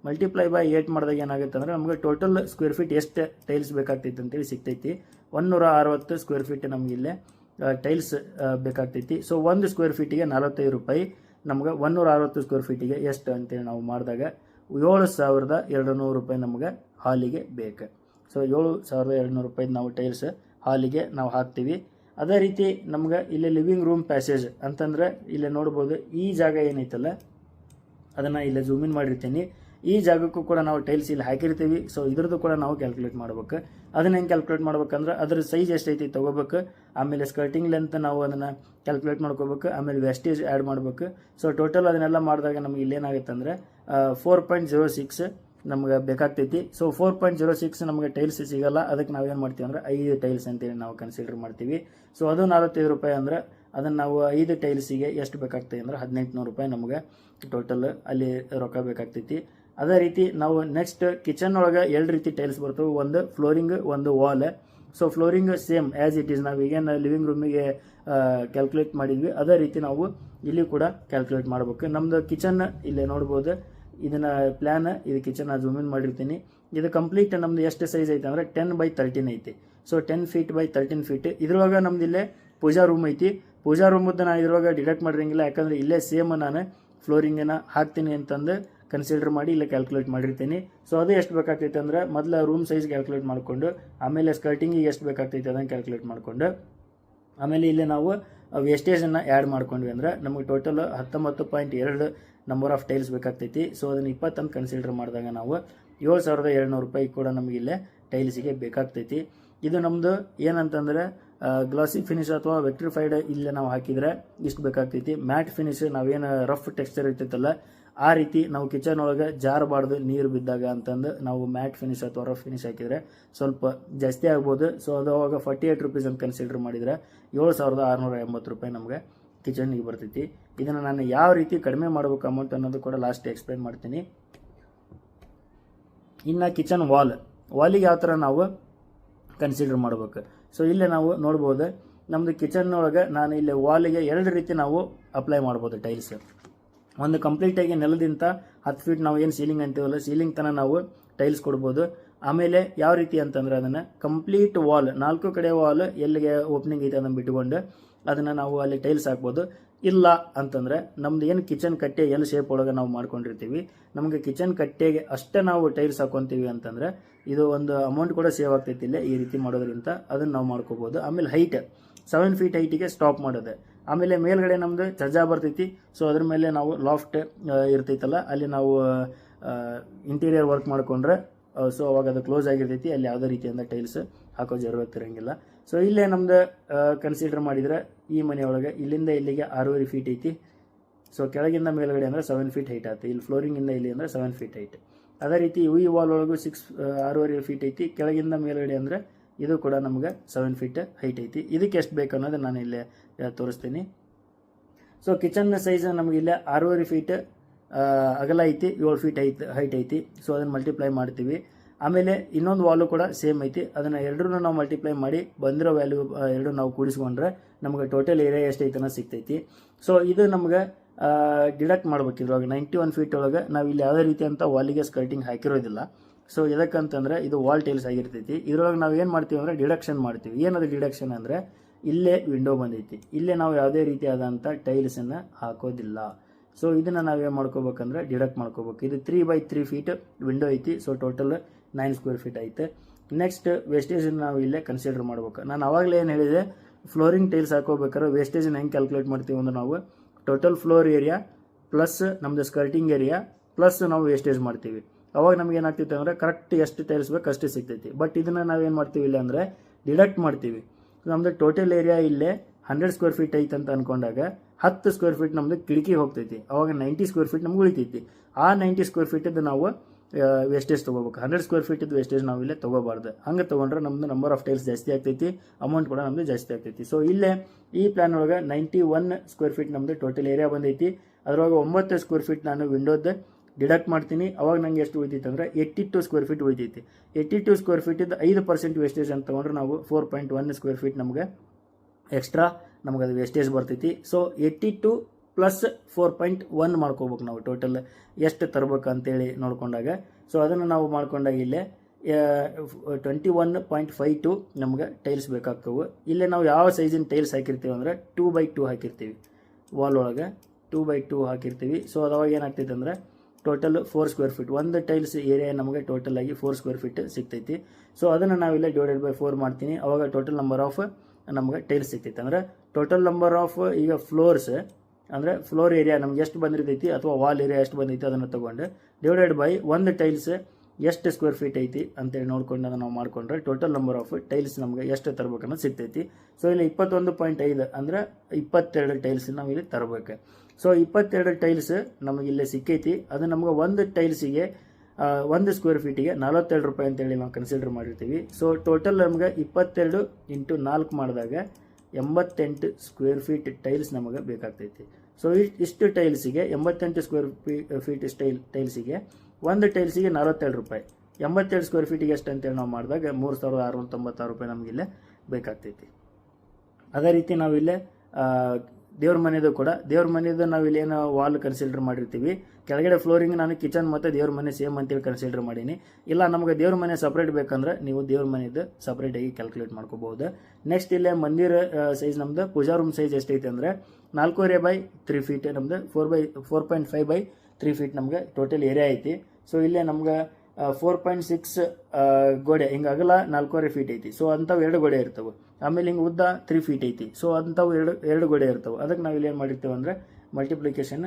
ಮಲ್ಟಿಪ್ಲೈ ಬೈ ಏಟ್ ಮಾಡಿದಾಗ ಏನಾಗುತ್ತೆ ಅಂದ್ರೆ ನಮಗೆ ಟೋಟಲ್ ಸ್ಕ್ವೇರ್ ಫೀಟ್ ಎಷ್ಟು ಟೈಲ್ಸ್ ಬೇಕಾಗ್ತೈತೆ ಅಂತೇಳಿ ಸಿಗ್ತೈತಿ. ಒಂದೂರ ಅರವತ್ತು ಸ್ಕ್ವೇರ್ ಫೀಟ್ ನಮಗಿಲ್ಲೇ ಟೈಲ್ಸ್ ಬೇಕಾಗ್ತೈತಿ. ಸೊ ಒಂದು ಸ್ಕ್ವೇರ್ ಫೀಟಿಗೆ ನಲವತ್ತೈದು ರೂಪಾಯಿ. ನಮ್ಗೆ ಒನ್ನೂರ ಅರವತ್ತು ಸ್ಕ್ವೇರ್ ಫೀಟಿಗೆ ಎಷ್ಟು ಅಂತೇಳಿ ನಾವು ಮಾಡಿದಾಗ ಏಳು ಸಾವಿರದ ಎರಡು ನೂರು ರೂಪಾಯಿ ನಮ್ಗೆ ಹಾಲಿಗೆ ಬೇಕು. ಸೊ ಏಳು ಸಾವಿರದ ಎರಡು ನೂರು ರೂಪಾಯಿ ನಾವು ಟೈಲ್ಸ್ ಹಾಲಿಗೆ ನಾವು ಹಾಕ್ತೀವಿ. ಅದೇ ರೀತಿ ನಮ್ಗೆ ಇಲ್ಲಿ ಲಿವಿಂಗ್ ರೂಮ್ ಪ್ಯಾಸೇಜ್ ಅಂತಂದ್ರೆ ಇಲ್ಲಿ ನೋಡ್ಬೋದು ಈ ಜಾಗ ಏನೈತಲ್ಲ, ಅದನ್ನು ಇಲ್ಲಿ ಜೂಮಿನ್ ಮಾಡಿರ್ತೀನಿ. ಈ ಜಾಗಕ್ಕೂ ಕೂಡ ನಾವು ಟೈಲ್ಸ್ ಇಲ್ಲಿ ಹಾಕಿರ್ತೀವಿ. ಸೊ ಇದ್ರದ್ದು ಕೂಡ ನಾವು ಕ್ಯಾಲ್ಕುಲೇಟ್ ಮಾಡ್ಬೇಕು. ಅದನ್ನ ಹೆಂಗೆ ಕ್ಯಾಲ್ಕುಲೇಟ್ ಮಾಡ್ಬೇಕಂದ್ರೆ ಅದ್ರ ಸೈಜ್ ಎಷ್ಟೈತಿ ತೊಗೋಬೇಕು. ಆಮೇಲೆ ಸ್ಕರ್ಟಿಂಗ್ ಲೆಂತ್ ನಾವು ಅದನ್ನು ಕ್ಯಾಲ್ಕುಲೇಟ್ ಮಾಡ್ಕೋಬೇಕು. ಆಮೇಲೆ ವೆಸ್ಟೇಜ್ ಆ್ಯಡ್ ಮಾಡಬೇಕು. ಸೊ ಟೋಟಲ್ ಅದನ್ನೆಲ್ಲ ಮಾಡಿದಾಗ ನಮಗೆ ಇಲ್ಲೇನಾಗುತ್ತೆ ಅಂದರೆ ಫೋರ್ ಪಾಯಿಂಟ್ ಜೀರೋ ಸಿಕ್ಸ್ ನಮ್ಗೆ ಬೇಕಾಗ್ತೈತಿ. So four point zero six ನಮಗೆ ಟೈಲ್ಸ್ ಸಿಗಲ್ಲ. ಅದಕ್ಕೆ ನಾವು ಏನು ಮಾಡ್ತೀವಿ ಅಂದ್ರೆ ಐದು ಟೈಲ್ಸ್ ಅಂತೇಳಿ ನಾವು ಕನ್ಸಿಡರ್ ಮಾಡ್ತೀವಿ. ಸೊ ಅದು ನಲವತ್ತೈದು ರೂಪಾಯಿ ಅಂದ್ರೆ ಅದನ್ನು ನಾವು ಐದು ಟೈಲ್ಸಿಗೆ ಎಷ್ಟು ಬೇಕಾಗ್ತೈತಿ ಅಂದ್ರೆ ಹದಿನೆಂಟು ನೂರು ರೂಪಾಯಿ ನಮಗೆ ಟೋಟಲ್ ಅಲ್ಲಿ ರೊಕ್ಕ ಬೇಕಾಗ್ತೈತಿ. ಅದೇ ರೀತಿ ನಾವು ನೆಕ್ಸ್ಟ್ ಕಿಚನ್ ಒಳಗೆ ಎರಡು ರೀತಿ ಟೈಲ್ಸ್ ಬರ್ತವೆ. ಒಂದು ಫ್ಲೋರಿಂಗ್ ಒಂದು wall so flooring same as it is ನಾವು ಈಗೇನು ಲಿವಿಂಗ್ ರೂಮಿಗೆ ಕ್ಯಾಲ್ಕುಲೇಟ್ ಮಾಡಿದ್ವಿ. ಅದೇ ರೀತಿ ನಾವು ಇಲ್ಲಿ ಕೂಡ ಕ್ಯಾಲ್ಕುಲೇಟ್ ಮಾಡಬೇಕು. ನಮ್ಮದು ಕಿಚನ್ ಇಲ್ಲೇ ನೋಡ್ಬೋದು. ಇದನ್ನ ಪ್ಲ್ಯಾನ್ ಇದು ಕಿಚನ್ ಜೂಮ್ ಇನ್ ಮಾಡಿರ್ತೀನಿ. ಇದು ಕಂಪ್ಲೀಟ್ ನಮ್ದು ಎಷ್ಟು ಸೈಜ್ ಐತೆ ಅಂದರೆ ಟೆನ್ ಬೈ ತರ್ಟೀನ್ ಐತಿ. So ten feet by thirteen feet ಇದ್ರೊಳಗೆ ನಮ್ದು ಇಲ್ಲೇ ಪೂಜಾ ರೂಮ್ ಐತಿ. ಪೂಜಾ ರೂಮದ್ದು ನಾನು ಇದ್ರೊಳಗೆ ಡಿಡಕ್ಟ್ ಮಾಡಿರಂಗಿಲ್ಲ ಯಾಕಂದ್ರೆ ಇಲ್ಲೇ ಸೇಮ್ ನಾನು ಫ್ಲೋರಿಂಗನ್ನು ಹಾಕ್ತೀನಿ ಅಂತಂದು ಕನ್ಸಿಡರ್ ಮಾಡಿ ಇಲ್ಲ ಕ್ಯಾಲ್ಕುಲೇಟ್ ಮಾಡಿರ್ತೀನಿ. ಸೊ ಅದು ಎಷ್ಟು ಬೇಕಾಗ್ತೈತೆ ಅಂದ್ರೆ ಮೊದಲ ರೂಮ್ ಸೈಜ್ ಕ್ಯಾಲ್ಕುಲೇಟ್ ಮಾಡಿಕೊಂಡು, ಆಮೇಲೆ ಸ್ಕರ್ಟಿಂಗಿಗೆ ಎಷ್ಟು ಬೇಕಾಗ್ತೈತೆ ಅದನ್ನು ಕ್ಯಾಲ್ಕುಲೇಟ್ ಮಾಡಿಕೊಂಡು, ಆಮೇಲೆ ಇಲ್ಲಿ ನಾವು ವೇಸ್ಟೇಜನ್ನು ಆ್ಯಡ್ ಮಾಡ್ಕೊಂಡ್ವಿ ಅಂದ್ರೆ ನಮಗೆ ಟೋಟಲ್ ಹತ್ತೊಂಬತ್ತು ಪಾಯಿಂಟ್ ಎರಡು ನಂಬರ್ ಆಫ್ ಟೈಲ್ಸ್ ಬೇಕಾಗ್ತೈತಿ. ಸೊ ಅದನ್ನು ಇಪ್ಪತ್ತೊಂದು ಕನ್ಸಿಡರ್ ಮಾಡಿದಾಗ ನಾವು ಏಳು ಸಾವಿರದ ಏಳ್ನೂರು ರೂಪಾಯಿ ಕೂಡ ನಮಗೆ ಇಲ್ಲೇ ಟೈಲ್ಸಿಗೆ ಬೇಕಾಗ್ತೈತಿ. ಇದು ನಮ್ಮದು ಏನಂತಂದ್ರೆ ಗ್ಲಾಸಿ ಫಿನಿಶ್ ಅಥವಾ ವೆಕ್ಟ್ರಿಫೈಡ್ ಇಲ್ಲೇ ನಾವು ಹಾಕಿದ್ರೆ ಇಷ್ಟು ಬೇಕಾಗ್ತೈತಿ. ಮ್ಯಾಟ್ ಫಿನಿಶ್ ನಾವೇನು ರಫ್ ಟೆಕ್ಸ್ಚರ್ ಇರ್ತೈತಲ್ಲ ಆ ರೀತಿ ನಾವು ಕಿಚನ್ ಒಳಗೆ ಜಾರಬಾರ್ದು ನೀರು ಬಿದ್ದಾಗ ಅಂತಂದು ನಾವು ಮ್ಯಾಟ್ ಫಿನಿಶ್ ಅಥವಾ ರಫ್ ಫಿನಿಶ್ ಹಾಕಿದ್ರೆ ಸ್ವಲ್ಪ ಜಾಸ್ತಿ ಆಗ್ಬೋದು. ಸೊ ಅದು ಅವಾಗ ಫಾರ್ಟಿ ಏಟ್ ರುಪೀಸ್ ಅಂತ ಕನ್ಸಿಡರ್ ಮಾಡಿದ್ರೆ ಏಳು ಸಾವಿರದ ಆರುನೂರ ಎಂಬತ್ತು ರೂಪಾಯಿ ನಮಗೆ ಕಿಚನ್ಗೆ ಬರ್ತೈತಿ. ಇದನ್ನು ನಾನು ಯಾವ ರೀತಿ ಕಡಿಮೆ ಮಾಡಬೇಕು ಅಮೌಂಟ್ ಅನ್ನೋದು ಕೂಡ ಲಾಸ್ಟ್ ಎಕ್ಸ್ಪ್ಲೈನ್ ಮಾಡ್ತೀನಿ. ಇನ್ನು ಕಿಚನ್ ವಾಲ್ ವಾಲಿಗೆ ಯಾವ ಥರ ನಾವು ಕನ್ಸಿಡರ್ ಮಾಡ್ಬೇಕು. ಸೊ ಇಲ್ಲೇ ನಾವು ನೋಡ್ಬೋದು. ನಮ್ಮದು ಕಿಚನ್ ಒಳಗೆ ನಾನು ಇಲ್ಲಿ ವಾಲಿಗೆ ಎರಡು ರೀತಿ ನಾವು ಅಪ್ಲೈ ಮಾಡ್ಬೋದು ಟೈಲ್ಸ್ ಒಂದು ಕಂಪ್ಲೀಟಾಗಿ ನೆಲದಿಂದ ಹತ್ತು ಫೀಟ್ ನಾವು ಏನು ಸೀಲಿಂಗ್ ಅಂತೀವಲ್ಲ ಸೀಲಿಂಗ್ ತನಕ ನಾವು ಟೈಲ್ಸ್ ಕೊಡ್ಬೋದು. ಆಮೇಲೆ ಯಾವ ರೀತಿ ಅಂತಂದ್ರೆ ಅದನ್ನು ಕಂಪ್ಲೀಟ್ ವಾಲ್ ನಾಲ್ಕು ಕಡೆ ವಾಲ್ ಎಲ್ಲಿಗೆ ಓಪನಿಂಗ್ ಐತೆ ಅದನ್ನು ಬಿಟ್ಕೊಂಡು ಅದನ್ನು ನಾವು ಅಲ್ಲಿ ಟೈಲ್ಸ್ ಹಾಕ್ಬೋದು. ಇಲ್ಲ ಅಂತಂದ್ರೆ ನಮ್ದು ಏನು ಕಿಚನ್ ಕಟ್ಟೆ ಎಲ್ಲಿ ಶೇಪ್ ಒಳಗೆ ನಾವು ಮಾಡ್ಕೊಂಡಿರ್ತೀವಿ, ನಮಗೆ ಕಿಚನ್ ಕಟ್ಟೆಗೆ ಅಷ್ಟೇ ನಾವು ಟೈಲ್ಸ್ ಹಾಕೊಂತೀವಿ ಅಂತಂದ್ರೆ ಇದು ಒಂದು ಅಮೌಂಟ್ ಕೂಡ ಸೇವ್ ಆಗ್ತೈತಿ ಇಲ್ಲೇ ಈ ರೀತಿ ಮಾಡೋದ್ರಿಂದ ಅದನ್ನು ನಾವು ಮಾಡ್ಕೋಬೋದು. ಆಮೇಲೆ ಹೈಟ್ ಸೆವೆನ್ ಫೀಟ್ ಹೈಟಿಗೆ ಸ್ಟಾಪ್ ಮಾಡೋದು. ಆಮೇಲೆ ಮೇಲ್ಗಡೆ ನಮ್ದು ಚಜ್ಜಾ ಬರ್ತೈತಿ. ಸೊ ಅದ್ರ ಮೇಲೆ ನಾವು ಲಾಫ್ಟ್ ಇರ್ತೈತಲ್ಲ, ಅಲ್ಲಿ ನಾವು ಇಂಟೀರಿಯರ್ ವರ್ಕ್ ಮಾಡ್ಕೊಂಡ್ರೆ ಸೊ ಅವಾಗ ಅದು ಕ್ಲೋಸ್ ಆಗಿರ್ತೈತಿ. ಅಲ್ಲಿ ಯಾವುದೇ ರೀತಿಯಿಂದ ಟೈಲ್ಸ್ ಹಾಕೋ ಜರೂರತ್ ಇರೋಂಗಿಲ್ಲ. ಸೊ ಇಲ್ಲೇ ನಮ್ದು ಕನ್ಸಿಡರ್ ಮಾಡಿದ್ರೆ ಈ ಮನೆಯೊಳಗೆ ಇಲ್ಲಿಂದ ಇಲ್ಲಿಗೆ ಆರೂವರೆ ಫೀಟ್ ಐತಿ. ಸೊ ಕೆಳಗಿಂದ ಮೇಲ್ಗಡೆ ಅಂದರೆ ಸೆವೆನ್ ಫೀಟ್ ಹೈಟ್ ಆಯ್ತು ಇಲ್ಲಿ ಫ್ಲೋರಿಂಗಿಂದ ಇಲ್ಲಿ ಅಂದರೆ ಸೆವೆನ್ ಫೀಟ್ ಹೈಟ್ ಅದೇ ರೀತಿ ಈ ವಾಲ್ ಒಳಗೂ ಸಿಕ್ಸ್ ಆರೂವರೆ ಫೀಟ್ ಐತಿ. ಕೆಳಗಿಂದ ಮೇಲ್ಗಡೆ ಅಂದರೆ ಇದು ಕೂಡ ನಮ್ಗೆ ಸೆವೆನ್ ಫೀಟ್ ಹೈಟ್ ಐತಿ. ಇದಕ್ಕೆ ಎಷ್ಟು ಬೇಕು ಅನ್ನೋದು ನಾನು ಇಲ್ಲಿ ತೋರಿಸ್ತೀನಿ. ಸೊ ಕಿಚನ್ ಸೈಜ್ ನಮಗೆ ಇಲ್ಲೇ ಆರೂವರೆ ಫೀಟ್ ಅಗಲ ಐತಿ, ಏಳು ಫೀಟ್ ಐತ್ ಹೈಟ್ ಐತಿ. ಸೊ ಅದನ್ನು ಮಲ್ಟಿಪ್ಲೈ ಮಾಡ್ತೀವಿ. ಆಮೇಲೆ ಇನ್ನೊಂದು ವಾಲು ಕೂಡ ಸೇಮ್ ಐತಿ. ಅದನ್ನು ಎರಡರೂ ನಾವು ಮಲ್ಟಿಪ್ಲೈ ಮಾಡಿ ಬಂದಿರೋ ವ್ಯಾಲ್ಯೂ ಎರಡು ನಾವು ಕೂಡಿಸ್ಕೊಂಡ್ರೆ ನಮಗೆ ಟೋಟಲ್ ಏರಿಯಾ ಎಷ್ಟು ಐತೆ ಅನ್ನೋದು ಸಿಗ್ತೈತಿ. ಸೊ ಇದು ನಮ್ಗೆ ಡಿಡಕ್ಟ್ ಮಾಡ್ಬೇಕಿದ್ರೊಳಗೆ ನೈಂಟಿ ಒನ್ ಫೀಟ್ ಒಳಗೆ ನಾವು ಇಲ್ಲಿ ಯಾವುದೇ ರೀತಿಯಂಥ ವಾಲಿಗೆ ಸ್ಕರ್ಟಿಂಗ್ ಹಾಕಿರೋದಿಲ್ಲ. ಸೊ ಇದಕ್ಕಂತಂದ್ರೆ ಇದು ವಾಲ್ ಟೈಲ್ಸ್ ಆಗಿರ್ತೈತಿ. ಇದ್ರೊಳಗೆ ನಾವು ಏನು ಮಾಡ್ತೀವಿ ಅಂದರೆ ಡಿಡಕ್ಷನ್ ಮಾಡ್ತೀವಿ. ಏನದು ಡಿಡಕ್ಷನ್ ಅಂದರೆ ಇಲ್ಲೇ ವಿಂಡೋ ಬಂದೈತಿ. ಇಲ್ಲೇ ನಾವು ಯಾವುದೇ ರೀತಿಯಾದಂಥ ಟೈಲ್ಸನ್ನು ಹಾಕೋದಿಲ್ಲ. ಸೊ ಇದನ್ನು ನಾವೇನು ಮಾಡ್ಕೋಬೇಕಂದ್ರೆ ಡಿಡಕ್ಟ್ ಮಾಡ್ಕೋಬೇಕು. ಇದು three by three feet window ಐತಿ. So total nine square feet ಐತೆ. ನೆಕ್ಸ್ಟ್ ವೇಸ್ಟೇಜ್ ನಾವು ಇಲ್ಲೇ ಕನ್ಸಿಡರ್ ಮಾಡ್ಬೇಕು. ನಾನು ಅವಾಗಲೇ ಏನು ಹೇಳಿದೆ ಫ್ಲೋರಿಂಗ್ ಟೈಲ್ಸ್ ಹಾಕೋಬೇಕಾದ್ರೆ ವೇಸ್ಟೇಜನ್ನು ಹೆಂಗೆ ಕ್ಯಾಲ್ಕುಲೇಟ್ ಮಾಡ್ತೀವಿ ಅಂದ್ರೆ ನಾವು ಟೋಟಲ್ ಫ್ಲೋರ್ ಏರಿಯಾ ಪ್ಲಸ್ ನಮ್ಮದು ಸ್ಕರ್ಟಿಂಗ್ ಏರಿಯಾ ಪ್ಲಸ್ ನಾವು ವೇಸ್ಟೇಜ್ ಮಾಡ್ತೀವಿ. ಅವಾಗ ನಮ್ಗೆ ಏನಾಗ್ತೈತೆ ಅಂದರೆ ಕರೆಕ್ಟ್ ಎಷ್ಟು ಟೈಲ್ಸ್ ಬೇಕು ಅಷ್ಟೇ ಸಿಗ್ತೈತಿ. ಬಟ್ ಇದನ್ನು ನಾವೇನು ಮಾಡ್ತೀವಿ ಇಲ್ಲ ಅಂದರೆ ಡಿಡಕ್ಟ್ ಮಾಡ್ತೀವಿ. ನಮ್ಮದು ಟೋಟಲ್ ಏರಿಯಾ ಇಲ್ಲೇ ಹಂಡ್ರೆಡ್ ಸ್ಕ್ವೇರ್ ಫೀಟ್ ಐತೆ ಅಂತ ಅನ್ಕೊಂಡಾಗ ಹತ್ತು ಸ್ಕ್ವೇರ್ ಫೀಟ್ ನಮ್ದು ಕಿಡಕಿ ಹೋಗ್ತೈತಿ. ಅವಾಗ ನೈಂಟಿ ಸ್ಕ್ವೇರ್ ಫೀಟ್ ನಮ್ಗೆ ಉಳಿತೈತಿ. ಆ ನೈಂಟಿ ಸ್ಕ್ವೇರ್ ಫೀಟದ್ದು ನಾವು ವೇಸ್ಟೇಜ್ ತೊಗೋಬೇಕು. ಹಂಡ್ರೆಡ್ ಸ್ಕ್ವೇರ್ ಫೀಟದ್ದು ವೇಸ್ಟೇಜ್ ನಾವು ಇಲ್ಲೇ ತೊಗೋಬಾರ್ದು. ಹಂಗೆ ತೊಗೊಂಡ್ರೆ ನಮ್ದು ನಂಬರ್ ಆಫ್ ಟೈಲ್ಸ್ ಜಾಸ್ತಿ ಆಗ್ತೈತಿ ಅಮೌಂಟ್ ಕೂಡ ನಮ್ದು ಜಾಸ್ತಿ ಆಗ್ತೈತಿ. ಸೊ ಇಲ್ಲೇ ಈ ಪ್ಲಾನ್ ಒಳಗೆ ನೈಂಟಿ ಒನ್ ಸ್ಕ್ವೇರ್ ಫೀಟ್ ನಮ್ದು ಟೋಟಲ್ ಏರಿಯಾ ಬಂದೈತಿ. ಅದ್ರೊಳಗೆ ಒಂಬತ್ತು ಸ್ಕ್ವೇರ್ ಫೀಟ್ ನಾನು ವಿಂಡೋದ ಡಿಡಕ್ಟ್ ಮಾಡ್ತೀನಿ. ಅವಾಗ ನಂಗೆ ಎಷ್ಟು ಉಳಿತೈತೆ ಅಂದರೆ ಏಯ್ಟಿ ಟು ಸ್ಕ್ವೇರ್ ಫೀಟ್ ಉಳಿತೈತಿ. ಏಯ್ಟಿ ಟು ಸ್ಕ್ವೇರ್ ಫೀಟಿದ್ದು ಐದು ಪರ್ಸೆಂಟ್ ವೇಸ್ಟೇಜ್ ಅಂತ ತೊಗೊಂಡ್ರೆ ನಾವು four point one square feet ನಮಗೆ ಎಕ್ಸ್ಟ್ರಾ ನಮಗೆ ಅದು ವೇಸ್ಟೇಜ್ ಬರ್ತೈತಿ. So eighty two plus four point one ಮಾಡ್ಕೋಬೇಕು ನಾವು ಟೋಟಲ್ ಎಷ್ಟು ತರಬೇಕು ಅಂತೇಳಿ ನೋಡ್ಕೊಂಡಾಗ. ಸೊ ಅದನ್ನು ನಾವು ಮಾಡ್ಕೊಂಡಾಗ ಇಲ್ಲೇ twenty one point five two ನಮ್ಗೆ ಟೈಲ್ಸ್ ಬೇಕಾಗ್ತವೆ. ಇಲ್ಲೇ ನಾವು ಯಾವ ಸೈಜಿನ ಟೈಲ್ಸ್ ಹಾಕಿರ್ತೀವಿ ಅಂದರೆ ಟೂ ಬೈ ಟೂ ಹಾಕಿರ್ತೀವಿ. ವಾಲ್ ಒಳಗೆ ಟೂ ಬೈ ಟೂ ಹಾಕಿರ್ತೀವಿ. ಸೊ ಅದಾವಾಗ ಏನಾಗ್ತೈತೆ ಅಂದರೆ ಟೋಟಲ್ ಫೋರ್ ಸ್ಕ್ವೇರ್ ಫೀಟ್ ಒಂದು ಟೈಲ್ಸ್ ಏರಿಯಾ ನಮಗೆ ಟೋಟಲ್ ಆಗಿ ಫೋರ್ ಸ್ಕ್ವೇರ್ ಫೀಟ್ ಸಿಗ್ತೈತಿ. ಸೊ ಅದನ್ನು ನಾವಿಲ್ಲ ಡಿವೈಡೆಡ್ ಬೈ ಫೋರ್ ಮಾಡ್ತೀನಿ. ಅವಾಗ ಟೋಟಲ್ ನಂಬರ್ ಆಫ್ ನಮಗೆ ಟೈಲ್ಸ್ ಸಿಗ್ತೈತೆ. ಅಂದರೆ ಟೋಟಲ್ ನಂಬರ್ ಆಫ್ ಈಗ ಫ್ಲೋರ್ಸ್ ಅಂದರೆ ಫ್ಲೋರ್ ಏರಿಯಾ ನಮ್ಗೆ ಎಷ್ಟು ಬಂದಿರ್ತೈತಿ ಅಥವಾ ವಾಲ್ ಏರಿಯಾ ಎಷ್ಟು ಬಂದೈತಿ ಅದನ್ನು ತೊಗೊಂಡು ಡಿವೈಡೆಡ್ ಬೈ ಒಂದು ಟೈಲ್ಸ್ ಎಷ್ಟು ಸ್ಕ್ವೇರ್ ಫೀಟ್ ಐತಿ ಅಂತೇಳಿ ನೋಡ್ಕೊಂಡು ಅದನ್ನು ನಾವು ಮಾಡಿಕೊಂಡ್ರೆ ಟೋಟಲ್ ನಂಬರ್ ಆಫ್ ಟೈಲ್ಸ್ ನಮಗೆ ಎಷ್ಟು ತರಬೇಕನ್ನೋದು ಸಿಗ್ತೈತಿ. ಸೊ ಇಲ್ಲಿ ಇಪ್ಪತ್ತೊಂದು ಪಾಯಿಂಟ್ ಐದು ಅಂದರೆ ಇಪ್ಪತ್ತೆರಡು ಟೈಲ್ಸ್ ನಾವು ಇಲ್ಲಿ ತರಬೇಕು. ಸೊ ಇಪ್ಪತ್ತೆರಡು ಟೈಲ್ಸ್ ನಮಗೆ ಇಲ್ಲೇ ಸಿಕ್ಕೈತಿ. ಅದು ನಮಗೆ ಒಂದು ಟೈಲ್ಸಿಗೆ ಒಂದು ಸ್ಕ್ವೇರ್ ಫೀಟಿಗೆ ನಲವತ್ತೆರಡು ರೂಪಾಯಿ ಅಂತೇಳಿ ನಾವು ಕನ್ಸಿಡರ್ ಮಾಡಿರ್ತೀವಿ. ಸೊ ಟೋಟಲ್ ನಮ್ಗೆ ಇಪ್ಪತ್ತೆರಡು ಇಂಟು ನಾಲ್ಕು ಮಾಡಿದಾಗ ಎಂಬತ್ತೆಂಟು ಸ್ಕ್ವೇರ್ ಫೀಟ್ ಟೈಲ್ಸ್ ನಮಗೆ ಬೇಕಾಗ್ತೈತಿ. ಸೊ ಇಷ್ಟು ಟೈಲ್ಸಿಗೆ ಎಂಬತ್ತೆಂಟು ಸ್ಕ್ವೇರ್ ಫೀಟ್ ಸ್ಟೈಲ್ ಟೈಲ್ಸಿಗೆ ಒಂದು ಟೈಲ್ಸಿಗೆ ನಲವತ್ತೆರಡು ರೂಪಾಯಿ. ಎಂಬತ್ತೆರಡು ಸ್ಕ್ವೇರ್ ಫೀಟಿಗೆ ಎಷ್ಟು ಅಂತೇಳಿ ನಾವು ಮಾಡಿದಾಗ ಮೂರು ಸಾವಿರದ ಆರುನೂರ ತೊಂಬತ್ತಾರು ರೂಪಾಯಿ ನಮಗಿಲ್ಲೇ ಬೇಕಾಗ್ತೈತಿ. ಅದೇ ರೀತಿ ನಾವಿಲ್ಲೇ ದೇವ್ರ ಮನೆದು ಕೂಡ, ದೇವ್ರ ಮನೆದು ನಾವು ಇಲ್ಲೇನು ವಾಲ್ ಕನ್ಸಿಡರ್ ಮಾಡಿರ್ತೀವಿ. ಕೆಳಗಡೆ ಫ್ಲೋರಿಂಗ್ ನಾನು ಕಿಚನ್ ಮತ್ತು ದೇವ್ರ ಮನೆ ಸೇಮ್ ಅಂತೇಳಿ ಕನ್ಸಿಡರ್ ಮಾಡೀನಿ. ಇಲ್ಲ, ನಮಗೆ ದೇವ್ರ ಮನೆ ಸಪ್ರೇಟ್ ಬೇಕಂದ್ರೆ ನೀವು ದೇವ್ರ ಮನೆದು ಸಪ್ರೇಟಾಗಿ ಕ್ಯಾಲ್ಕುಲೇಟ್ ಮಾಡ್ಕೋಬಹುದು. ನೆಕ್ಸ್ಟ್ ಇಲ್ಲೇ ಮಂದಿರ ಸೈಜ್ ನಮ್ದು, ಪೂಜಾ ರೂಮ್ ಸೈಜ್ ಎಷ್ಟೈತೆ ಅಂದರೆ ನಾಲ್ಕೂವರೆ ಬೈ ತ್ರೀ ಫೀಟ್ ನಮ್ದು four by four point five by three feet ನಮ್ಗೆ ಟೋಟಲ್ ಏರಿಯಾ ಐತಿ. ಸೊ ಇಲ್ಲೇ ನಮ್ಗೆ ಫೋರ್ ಪಾಯಿಂಟ್ ಸಿಕ್ಸ್ ಗೋಡೆ. ಹಿಂಗೆ ಅಗಲ ನಾಲ್ಕೂವರೆ ಫೀಟ್ ಐತಿ. ಸೊ ಅಂಥವು ಎರಡು ಗೋಡೆ ಇರ್ತವೆ. ಆಮೇಲೆ ಹಿಂಗೆ ಉದ್ದ ತ್ರೀ ಫೀಟ್ ಐತಿ. ಸೊ ಅಂಥವು ಎರಡು ಎರಡು ಗೋಡೆ ಇರ್ತವೆ. ಅದಕ್ಕೆ ನಾವು ಇಲ್ಲಿ ಏನು ಮಾಡಿರ್ತೀವಿ ಅಂದರೆ ಮಲ್ಟಿಪ್ಲಿಕೇಶನ್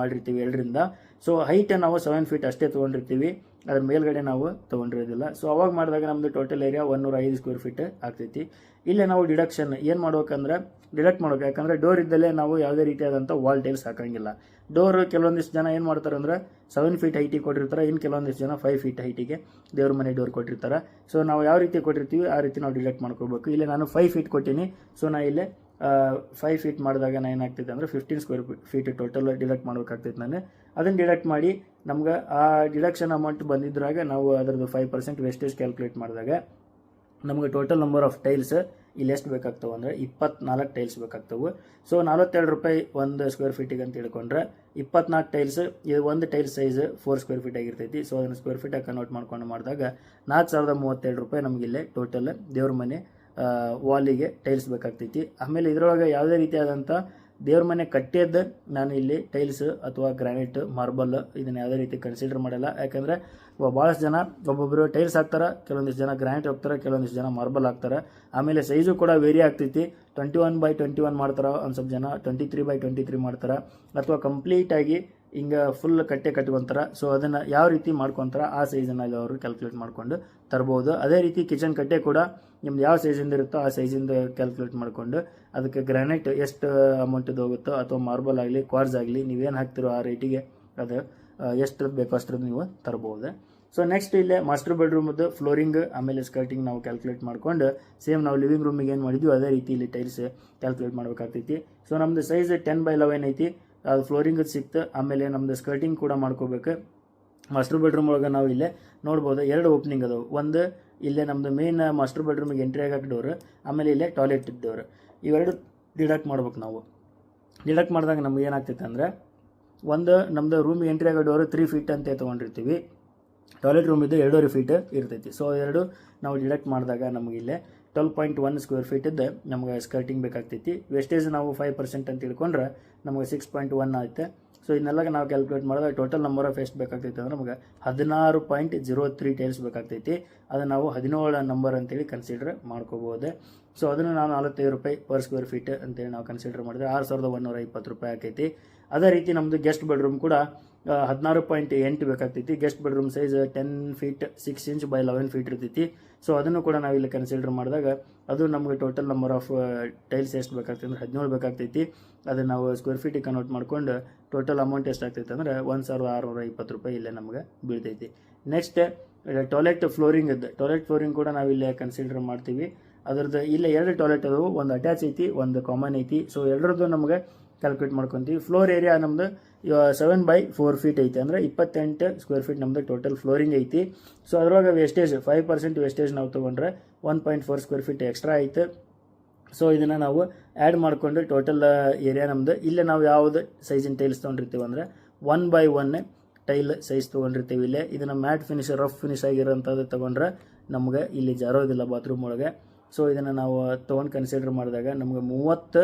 ಮಾಡಿರ್ತೀವಿ ಎರಡರಿಂದ. ಸೊ ಹೈಟ್ ನಾವು ಸೆವೆನ್ ಫೀಟ್ ಅಷ್ಟೇ ತೊಗೊಂಡಿರ್ತೀವಿ. ಅದ್ರ ಮೇಲ್ಗಡೆ ನಾವು ತೊಗೊಂಡಿರೋದಿಲ್ಲ. ಸೊ ಅವಾಗ ಮಾಡಿದಾಗ ನಮ್ಮದು ಟೋಟಲ್ ಏರಿಯಾ ಒನ್ನೂರ ಐದು ಸ್ಕ್ವೇರ್ ಫೀಟ್ ಆಗ್ತೈತಿ. ಇಲ್ಲೇ ನಾವು ಡಿಡಕ್ಷನ್ ಏನು ಮಾಡ್ಬೇಕಂದ್ರೆ ಡಿಡಕ್ಟ್ ಮಾಡಬೇಕು. ಯಾಕಂದರೆ ಡೋರ್ ಇದ್ದಲ್ಲೇ ನಾವು ಯಾವುದೇ ರೀತಿಯಾದಂಥ ವಾಲ್ ಟೈಲ್ಸ್ ಹಾಕಂಗಿಲ್ಲ. ಡೋರ್ ಕೆಲವೊಂದಿಷ್ಟು ಜನ ಏನು ಮಾಡ್ತಾರೆ ಅಂದರೆ ಸೆವೆನ್ ಫೀಟ್ ಹೈಟಿಗೆ ಕೊಟ್ಟಿರ್ತಾರೆ ಇನ್ನು ಕೆಲವೊಂದಿಷ್ಟು ಜನ ಫೈವ್ ಫೀಟ್ ಹೈಟಿಗೆ ದೇವ್ರ ಮನೆ ಡೋರ್ ಕೊಟ್ಟಿರ್ತಾರೆ. ಸೊ ನಾವು ಯಾವ ರೀತಿ ಕೊಟ್ಟಿರ್ತೀವಿ, ಆ ರೀತಿ ನಾವು ಡಿಲೆಕ್ಟ್ ಮಾಡ್ಕೋಬೇಕು ಇಲ್ಲಿ ನಾನು ಫೈವ್ ಫೀಟ್ ಕೊಟ್ಟಿನಿ. ಸೊ ನಾ ಇಲ್ಲೇ ಫೈವ್ ಫೀಟ್ ಮಾಡಿದಾಗ ನಾನು ಏನಾಗ್ತೈತೆ ಅಂದರೆ fifteen square feet total deduct ಮಾಡಬೇಕಾಗ್ತೈತೆ ನಾನು. ಅದನ್ನು ಡಿಡಕ್ಟ್ ಮಾಡಿ ನಮ್ಗೆ ಆ ಡಿಡಕ್ಷನ್ ಅಮೌಂಟ್ ಬಂದಿದ್ರಾಗ ನಾವು ಅದರದ್ದು ಫೈವ್ ಪರ್ಸೆಂಟ್ ವೇಸ್ಟೇಜ್ ಕ್ಯಾಲ್ಕುಲೇಟ್ ಮಾಡಿದಾಗ ನಮಗೆ ಟೋಟಲ್ ನಂಬರ್ ಆಫ್ ಟೈಲ್ಸ್ ಇಲ್ಲಿ ಎಷ್ಟು ಬೇಕಾಗ್ತವೆ ಅಂದರೆ ಇಪ್ಪತ್ನಾಲ್ಕು ಟೈಲ್ಸ್ ಬೇಕಾಗ್ತವೆ. ಸೊ ನಲವತ್ತೆರಡು ರೂಪಾಯಿ ಒಂದು ಸ್ಕ್ವೇರ್ ಫೀಟಿಗೆ ಅಂತ ತಿಳ್ಕೊಂಡ್ರೆ ಇಪ್ಪತ್ನಾಲ್ಕು ಟೈಲ್ಸ್ ಇದು ಒಂದು tile size four square feet ಆಗಿರ್ತೈತಿ. ಸೊ ಅದನ್ನು ಸ್ಕ್ವೇರ್ ಫೀಟಾಗಿ ಕನ್ವರ್ಟ್ ಮಾಡ್ಕೊಂಡು ಮಾಡಿದಾಗ ನಾಲ್ಕು ಸಾವಿರದ ಮೂವತ್ತೆರಡು ರೂಪಾಯಿ ನಮಗಿಲ್ಲೇ ಟೋಟಲ್ ದೇವ್ರ ಮನೆ ವಾಲಿಗೆ ಟೈಲ್ಸ್ ಬೇಕಾಗ್ತೈತಿ. ಆಮೇಲೆ ಇದರೊಳಗೆ ಯಾವುದೇ ರೀತಿಯಾದಂಥ ದೇವ್ರ ಮನೆ ಕಟ್ಟಿದ್ದ ನಾನು ಇಲ್ಲಿ ಟೈಲ್ಸ್ ಅಥವಾ ಗ್ರಾನೈಟ್, ಮಾರ್ಬಲ್ ಇದನ್ನ ಯಾವುದೇ ರೀತಿ ಕನ್ಸಿಡರ್ ಮಾಡಲ್ಲ. ಯಾಕಂದ್ರೆ ಭಾಳಷ್ಟು ಜನ ಒಬ್ಬೊಬ್ಬರು ಟೈಲ್ಸ್ ಹಾಕ್ತಾರೆ, ಕೆಲವೊಂದಿಷ್ಟು ಜನ ಗ್ರಾನೈಟ್ ಹೋಗ್ತಾರೆ, ಕೆಲವೊಂದಿಷ್ಟು ಜನ ಮಾರ್ಬಲ್ ಹಾಕ್ತಾರೆ. ಆಮೇಲೆ ಸೈಜು ಕೂಡ ವೇರಿ ಆಗ್ತೈತಿ. Twenty one by twenty one ಮಾಡ್ತಾರೆ, ಒಂದು ಸ್ವಲ್ಪ ಜನ twenty three by twenty three ಮಾಡ್ತಾರೆ. ಅಥವಾ ಕಂಪ್ಲೀಟಾಗಿ ಹಿಂಗೆ ಫುಲ್ ಕಟ್ಟೆ ಕಟ್ಕೊತಾರೆ. ಸೊ ಅದನ್ನು ಯಾವ ರೀತಿ ಮಾಡ್ಕೊತಾರೆ, ಆ ಸೈಜನ್ನು ಅವರು ಕ್ಯಾಲ್ಕುಲೇಟ್ ಮಾಡಿಕೊಂಡು ತರ್ಬೋದು. ಅದೇ ರೀತಿ ಕಿಚನ್ ಕಟ್ಟೆ ಕೂಡ ನಿಮ್ದು ಯಾವ ಸೈಜಿಂದ ಇರುತ್ತೋ ಆ ಸೈಜಿಂದ ಕ್ಯಾಲ್ಕುಲೇಟ್ ಮಾಡಿಕೊಂಡು ಅದಕ್ಕೆ ಗ್ರಾನೈಟ್ ಎಷ್ಟು ಅಮೌಂಟಿದು ಹೋಗುತ್ತೋ ಅಥವಾ ಮಾರ್ಬಲ್ ಆಗಲಿ ಕ್ವಾರ್ಸ್ ಆಗಲಿ ನೀವೇನು ಹಾಕ್ತಿರೋ ಆ ರೇಟಿಗೆ ಅದು ಎಷ್ಟು ಬೇಕೋ ಅಷ್ಟ್ರದ್ದು ನೀವು ತರಬಹುದು ಸೊ ನೆಕ್ಸ್ಟ್ ಇಲ್ಲೇ ಮಾಸ್ಟರ್ ಬೆಡ್ರೂಮದ್ದು ಫ್ಲೋರಿಂಗ್ ಆಮೇಲೆ ಸ್ಕರ್ಟಿಂಗ್ ನಾವು ಕ್ಯಾಲ್ಕುಲೇಟ್ ಮಾಡ್ಕೊಂಡು ಸೇಮ್ ನಾವು ಲಿವಿಂಗ್ ರೂಮಿಗೆ ಏನು ಮಾಡಿದ್ವಿ, ಅದೇ ರೀತಿ ಇಲ್ಲಿ ಟೈಲ್ಸ್ ಕ್ಯಾಲ್ಕುಲೇಟ್ ಮಾಡಬೇಕಾಗ್ತೈತಿ. ಸೊ ನಮ್ಮದು ಸೈಜ್ ಟೆನ್ ಬೈ ಲೆವೆನ್ ಐತಿ. ಅದು ಫ್ಲೋರಿಂಗ್ ಸಿಕ್ತು. ಆಮೇಲೆ ನಮ್ಮದು ಸ್ಕರ್ಟಿಂಗ್ ಕೂಡ ಮಾಡ್ಕೋಬೇಕು. ಮಾಸ್ಟರ್ ಬೆಡ್ರೂಮ್ ಒಳಗೆ ನಾವು ಇಲ್ಲೇ ನೋಡ್ಬೋದು, ಎರಡು ಓಪನಿಂಗ್ ಅದಾವೆ. ಒಂದು, ಇಲ್ಲೇ ನಮ್ಮದು ಮೇನ್ ಮಾಸ್ಟರ್ ಬೆಡ್ರೂಮಿಗೆ ಎಂಟ್ರಿ ಆಗಕ್ಕೆ ಡೋರ್ ಆಮೇಲೆ ಇಲ್ಲೇ ಟಾಯ್ಲೆಟ್ ಡೋರ್ ಇವೆರಡು ಡಿಡಕ್ಟ್ ಮಾಡ್ಬೇಕು ನಾವು. ಡಿಡಕ್ಟ್ ಮಾಡಿದಾಗ ನಮ್ಗೆ ಏನಾಗ್ತೈತೆ ಅಂದರೆ, ಒಂದು ನಮ್ಮದು ರೂಮ್ ಎಂಟ್ರಿ ಆಗೋ ಡೋರು ತ್ರೀ ಫೀಟ್ ಅಂತ ತೊಗೊಂಡಿರ್ತೀವಿ. ಟಾಯ್ಲೆಟ್ ರೂಮ್ ಇದ್ದು ಎರಡೂವರೆ ಫೀಟ್ ಇರ್ತೈತಿ. ಸೊ ಎರಡು ನಾವು ಡಿಡಕ್ಟ್ ಮಾಡಿದಾಗ ನಮಗೆ ಇಲ್ಲೇ ಟ್ವೆಲ್ ಪಾಯಿಂಟ್ ಒನ್ ಸ್ಕ್ವೇರ್ ಫೀಟದ್ದು ನಮಗೆ ಸ್ಕರ್ಟಿಂಗ್ ಬೇಕಾಗ್ತೈತಿ. ವೇಸ್ಟೇಜ್ ನಾವು ಫೈವ್ ಪರ್ಸೆಂಟ್ ಅಂತ ತಿಳ್ಕೊಂಡ್ರೆ ನಮಗೆ ಸಿಕ್ಸ್ ಪಾಯಿಂಟ್ ಒನ್ ಆಗುತ್ತೆ ಸೊ ಇನ್ನೆಲ್ಲ ನಾವು ಕ್ಯಾಲ್ಕುಲೇಟ್ ಮಾಡಿದಾಗ ಟೋಟಲ್ ನಂಬರ್ ಆಫ್ ಎಷ್ಟು ಬೇಕಾಗ್ತೈತೆ ಅಂದ್ರೆ ನಮಗೆ ಹದಿನಾರು ಪಾಯಿಂಟ್ ಜೀರೋ ತ್ರೀ ಟೈಲ್ಸ್ ಬೇಕಾಗ್ತೈತಿ. ಅದನ್ನು ನಾವು ಹದಿನೇಳು ನಂಬರ್ ಅಂತೇಳಿ ಕನ್ಸಿಡರ್ ಮಾಡ್ಕೋಬೋದು. ಸೊ ಅದನ್ನು ನಾವು ನಲವತ್ತೈದು ರೂಪಾಯಿ ಪರ್ ಸ್ಕ್ವೇರ್ ಫೀಟ್ ಅಂತೇಳಿ ನಾವು ಕನ್ಸಿಡರ್ ಮಾಡಿದ್ರೆ ಆರು ಸಾವಿರದ ಒಂದೂರ ಇಪ್ಪತ್ತು ರೂಪಾಯಿ ಆಕೈತಿ. ಅದೇ ರೀತಿ ನಮ್ಮದು ಗೆಸ್ಟ್ ಬೆಡ್ರೂಮ್ ಕೂಡ ಹದಿನಾರು ಪಾಯಿಂಟ್ ಎಂಟು ಬೇಕಾಗ್ತೈತಿ. Guest bedroom size ten feet six inch by eleven feet ಇರ್ತೈತಿ. ಸೊ ಅದನ್ನು ಕೂಡ ನಾವು ಇಲ್ಲಿ ಕನ್ಸಿಡರ್ ಮಾಡಿದಾಗ ಅದು ನಮಗೆ ಟೋಟಲ್ ನಂಬರ್ ಆಫ್ ಟೈಲ್ಸ್ ಎಷ್ಟು ಬೇಕಾಗ್ತದೆ ಅಂದರೆ ಹದಿನೇಳು ಬೇಕಾಗ್ತೈತಿ. ಅದನ್ನು ನಾವು ಸ್ಕ್ವೇರ್ ಫೀಟಿಗೆ ಕನ್ವರ್ಟ್ ಮಾಡ್ಕೊಂಡು ಟೋಟಲ್ ಅಮೌಂಟ್ ಎಷ್ಟು ಆಗ್ತೈತೆ ಅಂದ್ರೆ ಒಂದು ಸಾವಿರದ ಆರುನೂರ ಇಪ್ಪತ್ತು ರೂಪಾಯಿ ಇಲ್ಲೇ ನಮಗೆ ಬೀಳ್ತೈತಿ. ನೆಕ್ಸ್ಟ್ ಟಾಯ್ಲೆಟ್ ಫ್ಲೋರಿಂಗ್ ಇದ್ದು ಟಾಯ್ಲೆಟ್ ಫ್ಲೋರಿಂಗ್ ಕೂಡ ನಾವು ಇಲ್ಲೇ ಕನ್ಸಿಡರ್ ಮಾಡ್ತೀವಿ. ಅದ್ರದ್ದು ಇಲ್ಲೇ ಎರಡು ಟಾಯ್ಲೆಟ್ ಅದಾವು, ಒಂದು ಅಟ್ಯಾಚ್ ಐತಿ, ಒಂದು ಕಾಮನ್ ಐತಿ. ಸೊ ಎರಡರದ್ದು ನಮಗೆ ಕ್ಯಾಲ್ಕುಲೇಟ್ ಮಾಡ್ಕೊತೀವಿ. ಫ್ಲೋರ್ ಏರಿಯಾ ನಮ್ಮದು ಸೆವೆನ್ ಬೈ ಫೋರ್ ಫೀಟ್ ಐತಿ. ಅಂದರೆ ಇಪ್ಪತ್ತೆಂಟು ಸ್ಕ್ವೇರ್ ಫೀಟ್ ನಮ್ಮದು ಟೋಟಲ್ ಫ್ಲೋರಿಂಗ್ ಐತಿ. ಸೊ ಅದ್ರೊಳಗೆ ವೇಸ್ಟೇಜ್ ಫೈವ್ ಪರ್ಸೆಂಟ್ ವೇಸ್ಟೇಜ್ ನಾವು ತೊಗೊಂಡ್ರೆ one point four square feet extra ಐತೆ. ಸೊ ಇದನ್ನು ನಾವು ಆ್ಯಡ್ ಮಾಡಿಕೊಂಡು ಟೋಟಲ್ ಏರಿಯಾ ನಮ್ಮದು ಇಲ್ಲೇ ನಾವು ಯಾವುದು ಸೈಜಿನ ಟೈಲ್ಸ್ ತೊಗೊಂಡಿರ್ತೀವಿ ಅಂದರೆ one by one tile size ತೊಗೊಂಡಿರ್ತೀವಿ ಇಲ್ಲೇ. ಇದನ್ನು ಮ್ಯಾಟ್ ಫಿನಿಶ್ ರಫ್ ಫಿನಿಶ್ ಆಗಿರೋಂಥದ್ದು ತೊಗೊಂಡ್ರೆ ನಮಗೆ ಇಲ್ಲಿ ಜಾರೋದಿಲ್ಲ ಬಾತ್ರೂಮ್ ಒಳಗೆ. ಸೊ ಇದನ್ನು ನಾವು ತೊಗೊಂಡು ಕನ್ಸಿಡರ್ ಮಾಡಿದಾಗ ನಮಗೆ ಮೂವತ್ತು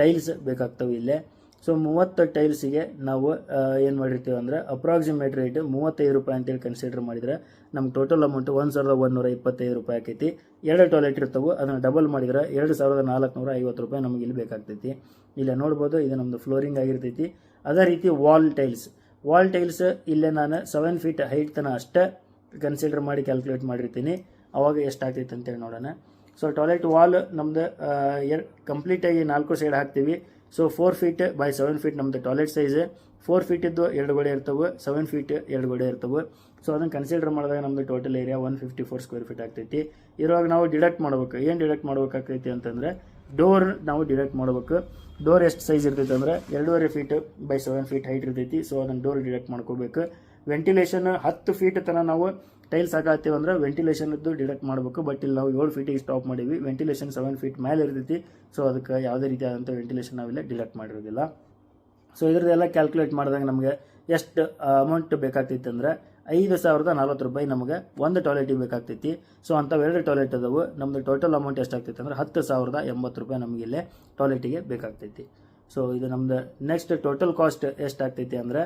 ಟೈಲ್ಸ್ ಬೇಕಾಗ್ತವೆ ಇಲ್ಲೇ. ಸೊ ಮೂವತ್ತು ಟೈಲ್ಸಿಗೆ ನಾವು ಏನು ಮಾಡಿರ್ತೀವಿ ಅಂದರೆ ಅಪ್ರಾಕ್ಸಿಮೇಟ್ ರೇಟ್ ಮೂವತ್ತೈದು ರೂಪಾಯಿ ಅಂತೇಳಿ ಕನ್ಸಿಡರ್ ಮಾಡಿದರೆ ನಮ್ಮ ಟೋಟಲ್ ಅಮೌಂಟ್ ಒಂದು ಸಾವಿರದ ಒಂದೂರ ಇಪ್ಪತ್ತೈದು ರೂಪಾಯಿ ಆಕೈತಿ. ಎರಡು ಟಾಯ್ಲೆಟ್ ಇರ್ತವೆ, ಅದನ್ನು ಡಬಲ್ ಮಾಡಿದ್ರೆ ಎರಡು ಸಾವಿರದ ನಾಲ್ಕುನೂರ ಐವತ್ತು ರೂಪಾಯಿ ನಮಗೆ ಇಲ್ಲಿ ಬೇಕಾಗ್ತೈತಿ. ಇಲ್ಲೇ ನೋಡ್ಬೋದು, ಇದು ನಮ್ಮದು ಫ್ಲೋರಿಂಗ್ ಆಗಿರ್ತೈತಿ. ಅದೇ ರೀತಿ ವಾಲ್ ಟೈಲ್ಸ್ ವಾಲ್ ಟೈಲ್ಸ್ ಇಲ್ಲೇ ನಾನು ಸೆವೆನ್ ಫೀಟ್ ಹೈಟ್ ತನ ಅಷ್ಟೇ ಕನ್ಸಿಡರ್ ಮಾಡಿ ಕ್ಯಾಲ್ಕುಲೇಟ್ ಮಾಡಿರ್ತೀನಿ. ಅವಾಗ ಎಷ್ಟಾಗ್ತೈತೆ ಅಂತೇಳಿ ನೋಡೋಣ. ಸೊ ಟಾಯ್ಲೆಟ್ ವಾಲ್ ನಮ್ದು ಎರ್ ಕಂಪ್ಲೀಟಾಗಿ ನಾಲ್ಕು ಸೈಡ್ ಹಾಕ್ತೀವಿ. So four feet by seven feet ನಮ್ದು ಟಾಯ್ಲೆಟ್ ಸೈಜ್ ಫೋರ್ ಫೀಟಿದ್ದು ಎರಡು ಗೋಡೆ ಇರ್ತವೆ ಸೆವೆನ್ ಫೀಟ್ ಎರಡು ಗೋಡೆ ಇರ್ತವೆ. ಸೊ ಅದನ್ನು ಕನ್ಸಿಡರ್ ಮಾಡಿದಾಗ ನಮ್ದು total area one fifty four square feet ಆಗ್ತೈತಿ. ಇರುವಾಗ ನಾವು ಡಿಡಕ್ಟ್ ಮಾಡ್ಬೇಕು. ಏನು ಡಿಡಕ್ಟ್ ಮಾಡ್ಬೇಕಾಗ್ತೈತಿ ಅಂತಂದರೆ ಡೋರ್ ನಾವು ಡಿಡಕ್ಟ್ ಮಾಡ್ಬೇಕು. ಡೋರ್ ಎಷ್ಟು ಸೈಜ್ ಇರ್ತೈತೆ ಅಂದರೆ, ಎರಡೂವರೆ feet by seven feet height ಇರ್ತೈತಿ. ಸೊ ಅದನ್ನು ಡೋರ್ ಡಿಡಕ್ಟ್ ಮಾಡ್ಕೋಬೇಕು. ವೆಂಟಿಲೇಷನ್ ಹತ್ತು ಫೀಟ್ ತನಕ ನಾವು ಟೈಲ್ಸ್ ಹಾಕತ್ತೀವಿ ಅಂದ್ರೆ ವೆಂಟಿಲೇಷನ್ದು ಡಿಡಕ್ಟ್ ಮಾಡಬೇಕು. ಬಟ್ ಇಲ್ಲಿ ನಾವು ಏಳು ಫೀಟಿಗೆ ಸ್ಟಾಪ್ ಮಾಡೀವಿ ವೆಂಟಿಲೇಷನ್ ಸೆವೆನ್ ಫೀಟ್ ಮೇಲೆ ಇರ್ತೈತಿ. ಸೊ ಅದಕ್ಕೆ ಯಾವುದೇ ರೀತಿಯಾದಂಥ ವೆಂಟಿಲೇಷನ್ ನಾವಿಲ್ಲ ಡಿಡಕ್ಟ್ ಮಾಡಿರೋದಿಲ್ಲ. ಸೊ ಇದ್ರದ್ದೆಲ್ಲ ಕ್ಯಾಲ್ಕುಲೇಟ್ ಮಾಡಿದಾಗ ನಮಗೆ ಎಷ್ಟು ಅಮೌಂಟ್ ಬೇಕಾಗ್ತೈತಿ ಅಂದರೆ ಐದು ಸಾವಿರದ ನಲ್ವತ್ತು ರೂಪಾಯಿ ನಮಗೆ ಒಂದು ಟಾಯ್ಲೆಟಿಗೆ ಬೇಕಾಗ್ತೈತಿ. ಸೊ ಅಂಥವು ಎರಡು ಟಾಯ್ಲೆಟ್ ಅದಾವು. ನಮ್ಮದು ಟೋಟಲ್ ಅಮೌಂಟ್ ಎಷ್ಟಾಗ್ತೈತೆ ಅಂದ್ರೆ ಹತ್ತು ಸಾವಿರದ ಎಂಬತ್ತು ರೂಪಾಯಿ ನಮಗೆ ಇಲ್ಲೇ ಟಾಯ್ಲೆಟಿಗೆ ಬೇಕಾಗ್ತೈತಿ. ಸೊ ಇದು ನಮ್ದು ನೆಕ್ಸ್ಟ್ ಟೋಟಲ್ ಕಾಸ್ಟ್ ಎಷ್ಟಾಗ್ತೈತಿ ಅಂದರೆ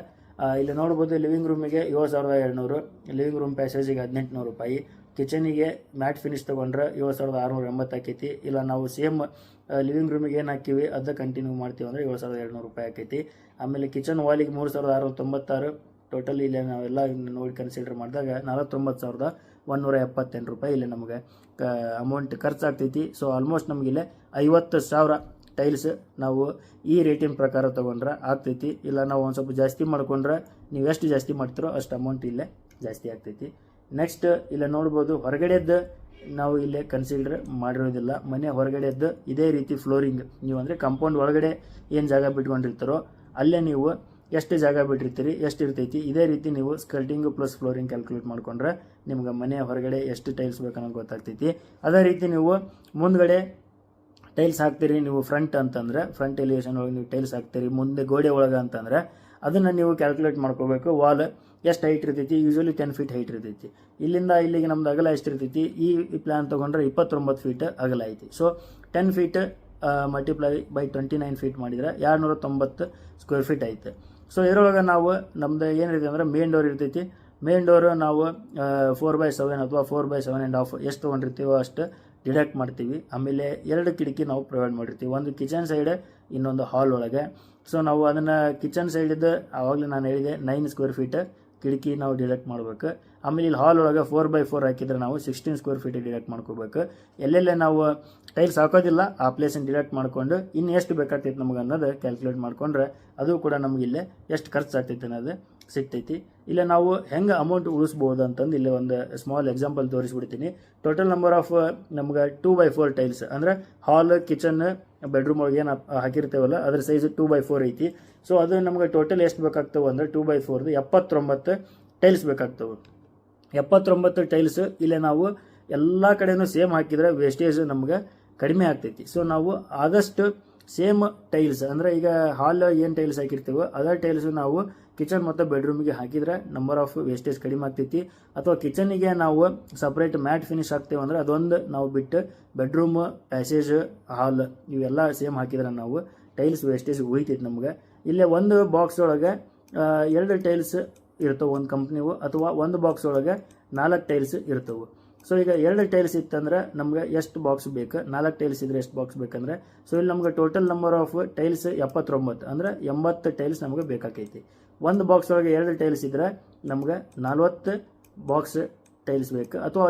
ಇಲ್ಲಿ ನೋಡ್ಬೋದು ಲಿವಿಂಗ್ ರೂಮಿಗೆ ಏಳು ಸಾವಿರದ ಎರಡುನೂರು ಲಿವಿಂಗ್ ರೂಮ್ ಪ್ಯಾಸೇಜಿಗೆ ಹದಿನೆಂಟುನೂರು ರೂಪಾಯಿ ಕಿಚನಿಗೆ ಮ್ಯಾಟ್ ಫಿನಿಶ್ ತೊಗೊಂಡ್ರೆ ಏಳು ಸಾವಿರದ ಆರುನೂರ ಎಂಬತ್ತು ಆಕೈತಿ. ಇಲ್ಲ ನಾವು ಸೇಮ್ ಲಿವಿಂಗ್ ರೂಮಿಗೆ ಏನು ಹಾಕಿವಿ, ಅದು ಕಂಟಿನ್ಯೂ ಮಾಡ್ತೀವಿ ಅಂದರೆ ಏಳು ಸಾವಿರದ ಎರಡುನೂರು ರೂಪಾಯಿ ಆಕೈತಿ. ಆಮೇಲೆ ಕಿಚನ್ ವಾಲಿಗೆ ಮೂರು ಸಾವಿರದ ಆರುನೂರ ತೊಂಬತ್ತಾರು ಟೋಟಲ್ ಇಲ್ಲಿ ನಾವೆಲ್ಲ ನೋಡಿ ಕನ್ಸಿಡರ್ ಮಾಡಿದಾಗ ನಲವತ್ತೊಂಬತ್ತು ಸಾವಿರದ ಒಂದೂರ ಎಪ್ಪತ್ತೆಂಟು ರೂಪಾಯಿ ಇಲ್ಲಿ ನಮಗೆ ಅಮೌಂಟ್ ಖರ್ಚಾಗ್ತೈತಿ. ಸೊ ಆಲ್ಮೋಸ್ಟ್ ನಮಗಿಲ್ಲೇ ಐವತ್ತು ಸಾವಿರ ಟೈಲ್ಸ್ ನಾವು ಈ ರೇಟಿನ ಪ್ರಕಾರ ತೊಗೊಂಡ್ರೆ ಆಗ್ತೈತಿ. ಇಲ್ಲ ನಾವು ಒಂದು ಸ್ವಲ್ಪ ಜಾಸ್ತಿ ಮಾಡ್ಕೊಂಡ್ರೆ ನೀವು ಎಷ್ಟು ಜಾಸ್ತಿ ಮಾಡ್ತೀರೋ ಅಷ್ಟು ಅಮೌಂಟ್ ಇಲ್ಲೇ ಜಾಸ್ತಿ ಆಗ್ತೈತಿ. ನೆಕ್ಸ್ಟ್ ಇಲ್ಲ ನೋಡ್ಬೋದು ಹೊರಗಡೆದ್ದು ನಾವು ಇಲ್ಲೇ ಕನ್ಸಿಡರ್ ಮಾಡಿರೋದಿಲ್ಲ. ಮನೆ ಹೊರಗಡೆದ್ದು ಇದೇ ರೀತಿ ಫ್ಲೋರಿಂಗ್ ನೀವು ಅಂದರೆ ಕಾಂಪೌಂಡ್ ಒಳಗಡೆ ಏನು ಜಾಗ ಬಿಟ್ಕೊಂಡಿರ್ತಾರೋ ಅಲ್ಲೇ ನೀವು ಎಷ್ಟು ಜಾಗ ಬಿಟ್ಟಿರ್ತೀರಿ, ಎಷ್ಟು ಇರ್ತೈತಿ, ಇದೇ ರೀತಿ ನೀವು ಸ್ಕರ್ಟಿಂಗ್ ಪ್ಲಸ್ ಫ್ಲೋರಿಂಗ್ ಕ್ಯಾಲ್ಕುಲೇಟ್ ಮಾಡ್ಕೊಂಡ್ರೆ ನಿಮ್ಗೆ ಮನೆ ಹೊರಗಡೆ ಎಷ್ಟು ಟೈಲ್ಸ್ ಬೇಕನ್ನೋದು ಗೊತ್ತಾಗ್ತೈತಿ. ಅದೇ ರೀತಿ ನೀವು ಮುಂದ್ಗಡೆ ಟೈಲ್ಸ್ ಹಾಕ್ತೀರಿ, ನೀವು ಫ್ರಂಟ್ ಅಂತಂದ್ರೆ, ಫ್ರಂಟ್ ಎಲಿವೇಶನ್ ಒಳಗೆ ನೀವು ಟೈಲ್ಸ್ ಹಾಕ್ತೀರಿ, ಮುಂದೆ ಗೋಡೆ ಒಳಗೆ ಅಂತಂದ್ರೆ, ಅದನ್ನು ನೀವು ಕ್ಯಾಲ್ಕುಲೇಟ್ ಮಾಡ್ಕೋಬೇಕು. ವಾಲ್ ಎಷ್ಟು ಹೈಟ್ ಇರ್ತೈತಿ? ಯೂಶಲಿ ಟೆನ್ ಫೀಟ್ ಹೈಟ್ ಇರ್ತೈತಿ. ಇಲ್ಲಿಂದ ಇಲ್ಲಿಗೆ ನಮ್ದು ಅಗಲ ಎಷ್ಟು ಇರ್ತೈತಿ? ಈ ಪ್ಲಾನ್ ತೊಗೊಂಡ್ರೆ ಇಪ್ಪತ್ತೊಂಬತ್ತು ಫೀಟ್ ಅಗಲ ಐತಿ. So ten feet multiply by twenty nine feet ಮಾಡಿದ್ರೆ ಎರಡುನೂರ ತೊಂಬತ್ತು ಸ್ಕ್ವೇರ್ ಫೀಟ್ ಐತೆ. ಸೊ ಇದರೊಳಗೆ ನಾವು ನಮ್ದು ಏನಿರ್ತೈತೆ ಅಂದರೆ ಮೇನ್ ಡೋರ್ ಇರ್ತೈತಿ. ಮೇನ್ ಡೋರು ನಾವು ಫೋರ್ ಬೈ ಸೆವೆನ್ ಅಥವಾ four by seven and half ಎಷ್ಟು ತೊಗೊಂಡಿರ್ತೀವೋ ಅಷ್ಟು ಡಿಡಕ್ಟ್ ಮಾಡ್ತೀವಿ. ಆಮೇಲೆ ಎರಡು ಕಿಟಕಿ ನಾವು ಪ್ರೊವೈಡ್ ಮಾಡಿರ್ತೀವಿ. ಒಂದು ಕಿಚನ್ ಸೈಡ್ ಇನ್ನೊಂದು ಹಾಲ್ ಒಳಗೆ. ಸೊ ನಾವು ಅದನ್ನು ಕಿಚನ್ ಸೈಡಿದ್ದು ಆವಾಗಲೇ ನಾನು ಹೇಳಿದೆ ನೈನ್ ಸ್ಕ್ವೇರ್ ಫೀಟ್ ಕಿಟಕಿ ನಾವು ಡಿಡಕ್ಟ್ ಮಾಡಬೇಕು. ಆಮೇಲೆ ಇಲ್ಲಿ ಹಾಲ್ ಒಳಗೆ ಫೋರ್ ಬೈ ಫೋರ್ ಹಾಕಿದ್ರೆ ನಾವು ಸಿಕ್ಸ್ಟೀನ್ ಸ್ಕ್ವೇರ್ ಫೀಟ್ ಡಿಡಕ್ಟ್ ಮಾಡ್ಕೋಬೇಕು. ಎಲ್ಲೆಲ್ಲೇ ನಾವು ಟೈಲ್ಸ್ ಹಾಕೋದಿಲ್ಲ, ಆ ಪ್ಲೇಸನ್ನು ಡಿಡಕ್ಟ್ ಮಾಡ್ಕೊಂಡು ಇನ್ನು ಎಷ್ಟು ಬೇಕಾಗ್ತೈತೆ ನಮಗೆ ಅನ್ನೋದು ಕ್ಯಾಲ್ಕುಲೇಟ್ ಮಾಡ್ಕೊಂಡ್ರೆ ಅದು ಕೂಡ ನಮಗೆ ಇಲ್ಲೇ ಎಷ್ಟು ಖರ್ಚು ಆಗ್ತೈತೆ ಅನ್ನೋದು ಸಿಗ್ತೈತಿ. ಇಲ್ಲ ನಾವು ಹೆಂಗೆ ಅಮೌಂಟ್ ಉಳಿಸ್ಬೋದು ಅಂತಂದು ಇಲ್ಲಿ ಒಂದು ಸ್ಮಾಲ್ ಎಕ್ಸಾಂಪಲ್ ತೋರಿಸ್ಬಿಡ್ತೀನಿ. ಟೋಟಲ್ ನಂಬರ್ ಆಫ್ ನಮ್ಗೆ ಟೂ ಬೈ ಫೋರ್ ಟೈಲ್ಸ್ ಅಂದರೆ ಹಾಲ್ ಕಿಚನ್ ಬೆಡ್ರೂಮ್ ಒಳಗೆ ಏನು ಹಾಕಿರ್ತೇವಲ್ಲ, ಅದ್ರ ಸೈಜ್ ಟೂ ಬೈ ಫೋರ್ ಐತಿ. ಸೊ ಅದು ನಮ್ಗೆ ಟೋಟಲ್ ಎಷ್ಟು ಬೇಕಾಗ್ತವೆ ಅಂದರೆ ಟೂ ಬೈ ಫೋರ್ದು ಎಪ್ಪತ್ತೊಂಬತ್ತು ಟೈಲ್ಸ್ ಬೇಕಾಗ್ತವೆ. ಎಪ್ಪತ್ತೊಂಬತ್ತು ಟೈಲ್ಸ್ ಇಲ್ಲೇ ನಾವು ಎಲ್ಲ ಕಡೆನೂ ಸೇಮ್ ಹಾಕಿದ್ರೆ ವೇಸ್ಟೇಜ್ ನಮ್ಗೆ ಕಡಿಮೆ ಆಗ್ತೈತಿ. ಸೊ ನಾವು ಆದಷ್ಟು ಸೇಮ್ ಟೈಲ್ಸ್ ಅಂದರೆ ಈಗ ಹಾಲ್ ಏನು ಟೈಲ್ಸ್ ಹಾಕಿರ್ತೀವೋ, ಅದೇ ಟೈಲ್ಸ್ ನಾವು ಕಿಚನ್ ಮತ್ತು ಬೆಡ್ರೂಮಿಗೆ ಹಾಕಿದ್ರೆ ನಂಬರ್ ಆಫ್ ವೇಸ್ಟೇಜ್ ಕಡಿಮೆ ಆಗ್ತೈತಿ. ಅಥವಾ ಕಿಚನಿಗೆ ನಾವು ಸಪ್ರೇಟ್ ಮ್ಯಾಟ್ ಫಿನಿಶ್ ಹಾಕ್ತೇವೆ ಅಂದ್ರೆ ಅದೊಂದು ನಾವು ಬಿಟ್ಟು ಬೆಡ್ರೂಮ್ ಪ್ಯಾಸೇಜ್ ಹಾಲ್ ಇವೆಲ್ಲ ಸೇಮ್ ಹಾಕಿದ್ರೆ ನಾವು ಟೈಲ್ಸ್ ವೇಸ್ಟೇಜ್ ಉಳಿತೈತಿ ನಮ್ಗೆ. ಇಲ್ಲೇ ಒಂದು ಬಾಕ್ಸ್ ಒಳಗೆ ಎರಡು ಟೈಲ್ಸ್ ಇರ್ತವೆ ಒಂದು ಕಂಪ್ನಿವು ಅಥವಾ ಒಂದು ಬಾಕ್ಸ್ ಒಳಗೆ ನಾಲ್ಕು ಟೈಲ್ಸ್ ಇರ್ತವೆ. ಸೊ ಈಗ ಎರಡು ಟೈಲ್ಸ್ ಇತ್ತಂದ್ರೆ ನಮ್ಗೆ ಎಷ್ಟು ಬಾಕ್ಸ್ ಬೇಕು? ನಾಲ್ಕು ಟೈಲ್ಸ್ ಇದ್ರೆ ಎಷ್ಟು ಬಾಕ್ಸ್ ಬೇಕಂದ್ರೆ? ಸೊ ಇಲ್ಲಿ ನಮ್ಗೆ ಟೋಟಲ್ ನಂಬರ್ ಆಫ್ ಟೈಲ್ಸ್ ಎಪ್ಪತ್ತೊಂಬತ್ತು. ಅಂದ್ರೆ ಎಂಬತ್ತು ಟೈಲ್ಸ್ ನಮ್ಗೆ ಬೇಕಾಕೈತಿ. ಒಂದು ಬಾಕ್ಸ್ ಒಳಗೆ ಎರಡು ಟೈಲ್ಸ್ ಇದ್ರೆ ನಮ್ಗೆ ನಲ್ವತ್ತು ಬಾಕ್ಸ್ ಟೈಲ್ಸ್ ಬೇಕು. ಅಥವಾ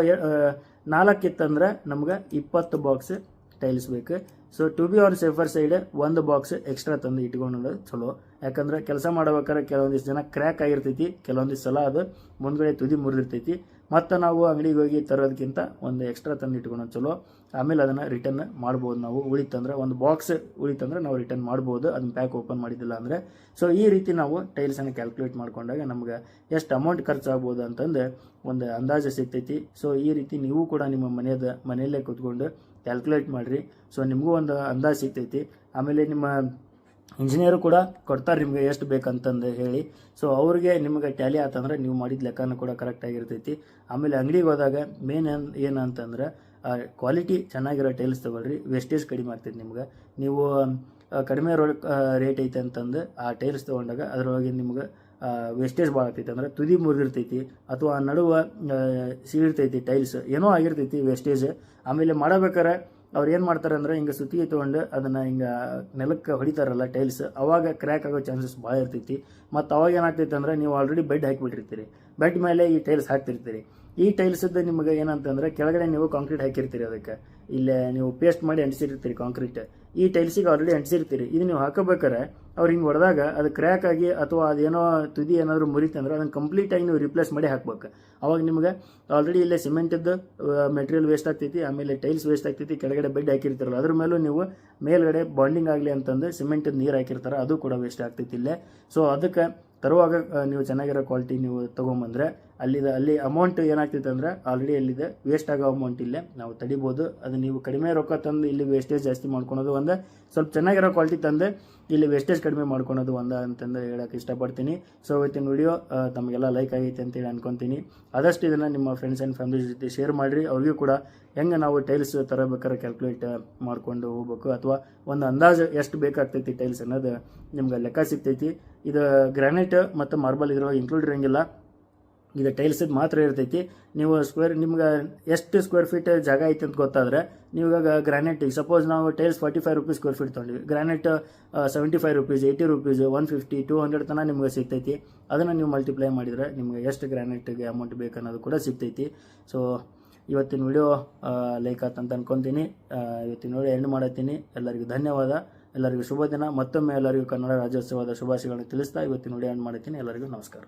ನಾಲ್ಕು ಇತ್ತಂದ್ರೆ ನಮ್ಗೆ ಇಪ್ಪತ್ತು ಬಾಕ್ಸ್ ಟೈಲ್ಸ್ ಬೇಕು. So to be on safer side ಒಂದು ಬಾಕ್ಸ್ ಎಕ್ಸ್ಟ್ರಾ ತಂದು ಇಟ್ಕೊಂಡು ಚಲೋ. ಯಾಕಂದ್ರೆ ಕೆಲಸ ಮಾಡ್ಬೇಕಾದ್ರೆ ಕೆಲವೊಂದಿಷ್ಟು ಜನ ಕ್ರ್ಯಾಕ್ ಆಗಿರ್ತೈತಿ, ಕೆಲವೊಂದಿಷ್ಟು ಸಲ ಅದು ಮುಂದ್ಗಡೆ ತುದಿ ಮುರಿದಿರ್ತೈತಿ. ಮತ್ತು ನಾವು ಅಂಗಡಿಗೆ ಹೋಗಿ ತರೋದಕ್ಕಿಂತ ಒಂದು ಎಕ್ಸ್ಟ್ರಾ ತಂದು ಇಟ್ಕೊಳೋದು ಚಲೋ, ಆಮೇಲೆ ಅದನ್ನು ರಿಟರ್ನ್ ಮಾಡ್ಬೋದು ನಾವು. ಉಳಿತಂದ್ರೆ ಒಂದು ಬಾಕ್ಸ್ ಉಳಿತಂದ್ರೆ ನಾವು ರಿಟರ್ನ್ ಮಾಡ್ಬೋದು. ಅದನ್ನ ಪ್ಯಾಕ್ ಓಪನ್ ಮಾಡಿದ್ದಿಲ್ಲ ಅಂದರೆ. ಸೊ ಈ ರೀತಿ ನಾವು ಟೈಲ್ಸನ್ನು ಕ್ಯಾಲ್ಕುಲೇಟ್ ಮಾಡ್ಕೊಂಡಾಗ ನಮ್ಗೆ ಎಷ್ಟು ಅಮೌಂಟ್ ಖರ್ಚಾಗ್ಬೋದು ಅಂತಂದು ಒಂದು ಅಂದಾಜು ಸಿಗ್ತೈತಿ. ಸೊ ಈ ರೀತಿ ನೀವು ಕೂಡ ನಿಮ್ಮ ಮನೆಯದ, ಮನೆಯಲ್ಲೇ ಕೂತ್ಕೊಂಡು ಕ್ಯಾಲ್ಕುಲೇಟ್ ಮಾಡಿರಿ. ಸೊ ನಿಮಗೂ ಒಂದು ಅಂದಾಜು ಸಿಗ್ತೈತಿ. ಆಮೇಲೆ ನಿಮ್ಮ ಇಂಜಿನಿಯರು ಕೂಡ ಕೊಡ್ತಾರೆ ನಿಮಗೆ ಎಷ್ಟು ಬೇಕಂತಂದು ಹೇಳಿ. ಸೊ ಅವ್ರಿಗೆ ನಿಮಗೆ ಟ್ಯಾಲಿ ಆತಂದ್ರೆ ನೀವು ಮಾಡಿದ ಲೆಕ್ಕನೂ ಕೂಡ ಕರೆಕ್ಟ್ ಆಗಿರ್ತೈತಿ. ಆಮೇಲೆ ಅಂಗಡಿಗೆ ಹೋದಾಗ ಮೇನ್ ಏನು ಅಂತಂದ್ರೆ ಕ್ವಾಲಿಟಿ ಚೆನ್ನಾಗಿರೋ ಟೈಲ್ಸ್ ತೊಗೊಳ್ರಿ. ವೇಸ್ಟೇಜ್ ಕಡಿಮೆ ಆಗ್ತೈತಿ ನಿಮ್ಗೆ. ನೀವು ಕಡಿಮೆ ರೇಟ್ ಐತೆ ಅಂತಂದು ಆ ಟೈಲ್ಸ್ ತೊಗೊಂಡಾಗ ಅದರೊಳಗೆ ನಿಮ್ಗೆ ವೇಸ್ಟೇಜ್ ಭಾಳ ಆಗ್ತೈತಿ. ಅಂದ್ರೆ ತುದಿ ಮುರಿದಿರ್ತೈತಿ ಅಥವಾ ನಡುವ ಸೀಳಿರ್ತೈತಿ ಟೈಲ್ಸ್ ಏನೋ ಆಗಿರ್ತೈತಿ ವೇಸ್ಟೇಜ್ ಆಮೇಲೆ ಮಾಡಬೇಕಾರೆ ಅವ್ರು ಏನು ಮಾಡ್ತಾರೆ ಅಂದ್ರೆ ಹಿಂಗೆ ಸುತ್ತಿಗೆ ತೊಗೊಂಡು ಅದನ್ನು ಹಿಂಗೆ ನೆಲಕ್ಕೆ ಹೊಡಿತಾರಲ್ಲ ಟೈಲ್ಸ್, ಅವಾಗ ಕ್ರ್ಯಾಕ್ ಆಗೋ ಚಾನ್ಸಸ್ ಭಾಳ ಇರ್ತೈತಿ. ಮತ್ತು ಅವಾಗ ಏನಾಗ್ತೈತೆ ಅಂದ್ರೆ ನೀವು ಆಲ್ರೆಡಿ ಬೆಡ್ ಹಾಕಿಬಿಟ್ಟಿರ್ತೀರಿ. ಬೆಡ್ ಮೇಲೆ ಈ ಟೈಲ್ಸ್ ಹಾಕ್ತಿರ್ತೀರಿ. ಈ ಟೈಲ್ಸದ್ದು ನಿಮಗೆ ಏನಂತಂದ್ರೆ ಕೆಳಗಡೆ ನೀವು ಕಾಂಕ್ರೀಟ್ ಹಾಕಿರ್ತೀರಿ ಅದಕ್ಕೆ. ಇಲ್ಲೇ ನೀವು ಪೇಸ್ಟ್ ಮಾಡಿ ಅಂಟಿಸಿರ್ತೀರಿ ಕಾಂಕ್ರೀಟ್ ಈ ಟೈಲ್ಸಿಗೆ ಆಲ್ರೆಡಿ ಅಂಟಿಸಿರ್ತೀರಿ. ಇದು ನೀವು ಹಾಕಬೇಕಾರೆ ಅವ್ರು ಹಿಂಗೆ ಹೊಡೆದಾಗ ಅದು ಕ್ರ್ಯಾಕ್ ಆಗಿ ಅಥವಾ ಅದೇನೋ ತುದಿ ಏನಾದರೂ ಮುರಿತಂದ್ರೆ ಅದನ್ನು ಕಂಪ್ಲೀಟಾಗಿ ನೀವು ರಿಪ್ಲೇಸ್ ಮಾಡಿ ಹಾಕ್ಬೇಕು. ಅವಾಗ ನಿಮಗೆ ಆಲ್ರೆಡಿ ಇಲ್ಲೇ ಸಿಮೆಂಟದ್ದು ಮೆಟೀರಿಯಲ್ ವೇಸ್ಟ್ ಆಗ್ತೈತಿ, ಆಮೇಲೆ ಟೈಲ್ಸ್ ವೇಸ್ಟ್ ಆಗ್ತೈತಿ, ಕೆಳಗಡೆ ಬೆಡ್ ಹಾಕಿರ್ತಾರಲ್ಲ, ಅದ್ರ ಮೇಲೂ ನೀವು ಮೇಲ್ಗಡೆ ಬಾಂಡಿಂಗ್ ಆಗಲಿ ಅಂತಂದು ಸಿಮೆಂಟದ ನೀರು ಹಾಕಿರ್ತಾರೆ, ಅದು ಕೂಡ ವೇಸ್ಟ್ ಆಗ್ತೈತಿ ಇಲ್ಲೇ. ಸೊ ಅದಕ್ಕೆ ತರುವಾಗ ನೀವು ಚೆನ್ನಾಗಿರೋ ಕ್ವಾಲಿಟಿ ನೀವು ತೊಗೊಂಬಂದ್ರೆ ಅಲ್ಲಿದ ಅಲ್ಲಿ ಅಮೌಂಟ್ ಏನಾಗ್ತೈತೆ ಅಂದ್ರೆ ಆಲ್ರೆಡಿ ಅಲ್ಲಿದೆ. ವೇಸ್ಟ್ ಆಗೋ ಅಮೌಂಟ್ ಇಲ್ಲೇ. ನಾವು ತಡಿಬೋದು. ಅದು ನೀವು ಕಡಿಮೆ ರೊಕ್ಕ ತಂದು ಇಲ್ಲಿ ವೇಸ್ಟೇಜ್ ಜಾಸ್ತಿ ಮಾಡ್ಕೊಳೋದು ಒಂದು. ಸ್ವಲ್ಪ ಚೆನ್ನಾಗಿರೋ ಕ್ವಾಲಿಟಿ ತಂದು ಇಲ್ಲಿ ವೇಸ್ಟೇಜ್ ಕಡಿಮೆ ಮಾಡ್ಕೊಳೋದು ಒಂದ ಅಂತಂದು ಹೇಳಕ್ಕೆ ಇಷ್ಟಪಡ್ತೀನಿ. ಸೊ ಇವತ್ತಿನ ವಿಡಿಯೋ ತಮಗೆಲ್ಲ ಲೈಕ್ ಆಗೈತೆ ಅಂತೇಳಿ ಅನ್ಕೊತೀನಿ. ಆದಷ್ಟು ಇದನ್ನು ನಿಮ್ಮ ಫ್ರೆಂಡ್ಸ್ ಆ್ಯಂಡ್ ಫ್ಯಾಮಿಲಿ ಜೊತೆ ಶೇರ್ ಮಾಡಿರಿ. ಅವ್ರಿಗೂ ಕೂಡ ಹೆಂಗೆ ನಾವು ಟೈಲ್ಸ್ ತರಬೇಕಾದ್ರೆ ಕ್ಯಾಲ್ಕುಲೇಟ್ ಮಾಡ್ಕೊಂಡು ಹೋಗ್ಬೇಕು. ಅಥವಾ ಒಂದು ಅಂದಾಜು ಎಷ್ಟು ಬೇಕಾಗ್ತೈತಿ ಟೈಲ್ಸ್ ಅನ್ನೋದು ನಿಮ್ಗೆ ಲೆಕ್ಕ ಸಿಗ್ತೈತಿ. ಇದು ಗ್ರಾನೈಟ್ ಮತ್ತು ಮಾರ್ಬಲ್ ಇದ್ರೊಳಗೆ ಇನ್ಕ್ಲೂಡ್ ಇರೋಂಗಿಲ್ಲ. ಇದು ಟೈಲ್ಸ್ ಮಾತ್ರ ಇರ್ತೈತಿ. ನೀವು ಸ್ಕ್ವೇರ್ ನಿಮ್ಗೆ ಎಷ್ಟು ಸ್ಕ್ವೇರ್ ಫೀಟ್ ಜಾಗ ಐತೆ ಅಂತ ಗೊತ್ತಾದ್ರೆ, ನೀವು ಇವಾಗ ಗ್ರಾನೈಟ್ ಸಪೋಸ್ ನಾವು tiles forty five rupees square feet ತೊಗೊಂಡ್ವಿ. Granite seventy five rupees eighty rupees one fifty two hundred ತನಕ ನಿಮ್ಗೆ ಸಿಗ್ತೈತಿ. ಅದನ್ನು ನೀವು ಮಲ್ಟಿಪ್ಲೈ ಮಾಡಿದರೆ ನಿಮ್ಗೆ ಎಷ್ಟು ಗ್ರಾನೈಟ್ಗೆ ಅಮೌಂಟ್ ಬೇಕು ಅನ್ನೋದು ಕೂಡ ಸಿಗ್ತೈತಿ. ಸೊ ಇವತ್ತಿನ ವಿಡಿಯೋ ಲೈಕ್ ಆತಂತ ಅನ್ಕೊತೀನಿ. ಇವತ್ತಿನ ವಿಡಿಯೋ ಎಂಡ್ ಮಾಡತ್ತೀನಿ ಎಲ್ಲರಿಗೂ ಧನ್ಯವಾದ. ಎಲ್ಲರಿಗೂ ಶುಭ ದಿನ. ಮತ್ತೊಮ್ಮೆ ಎಲ್ಲರಿಗೂ ಕನ್ನಡ ರಾಜ್ಯೋತ್ಸವದ ಶುಭಾಶಯಗಳನ್ನು ತಿಳಿಸ್ತಾ ಇವತ್ತಿನ ವಿಡಿಯೋ ಎಂಡ್ ಮಾಡ್ತೀನಿ. ಎಲ್ಲರಿಗೂ ನಮಸ್ಕಾರ.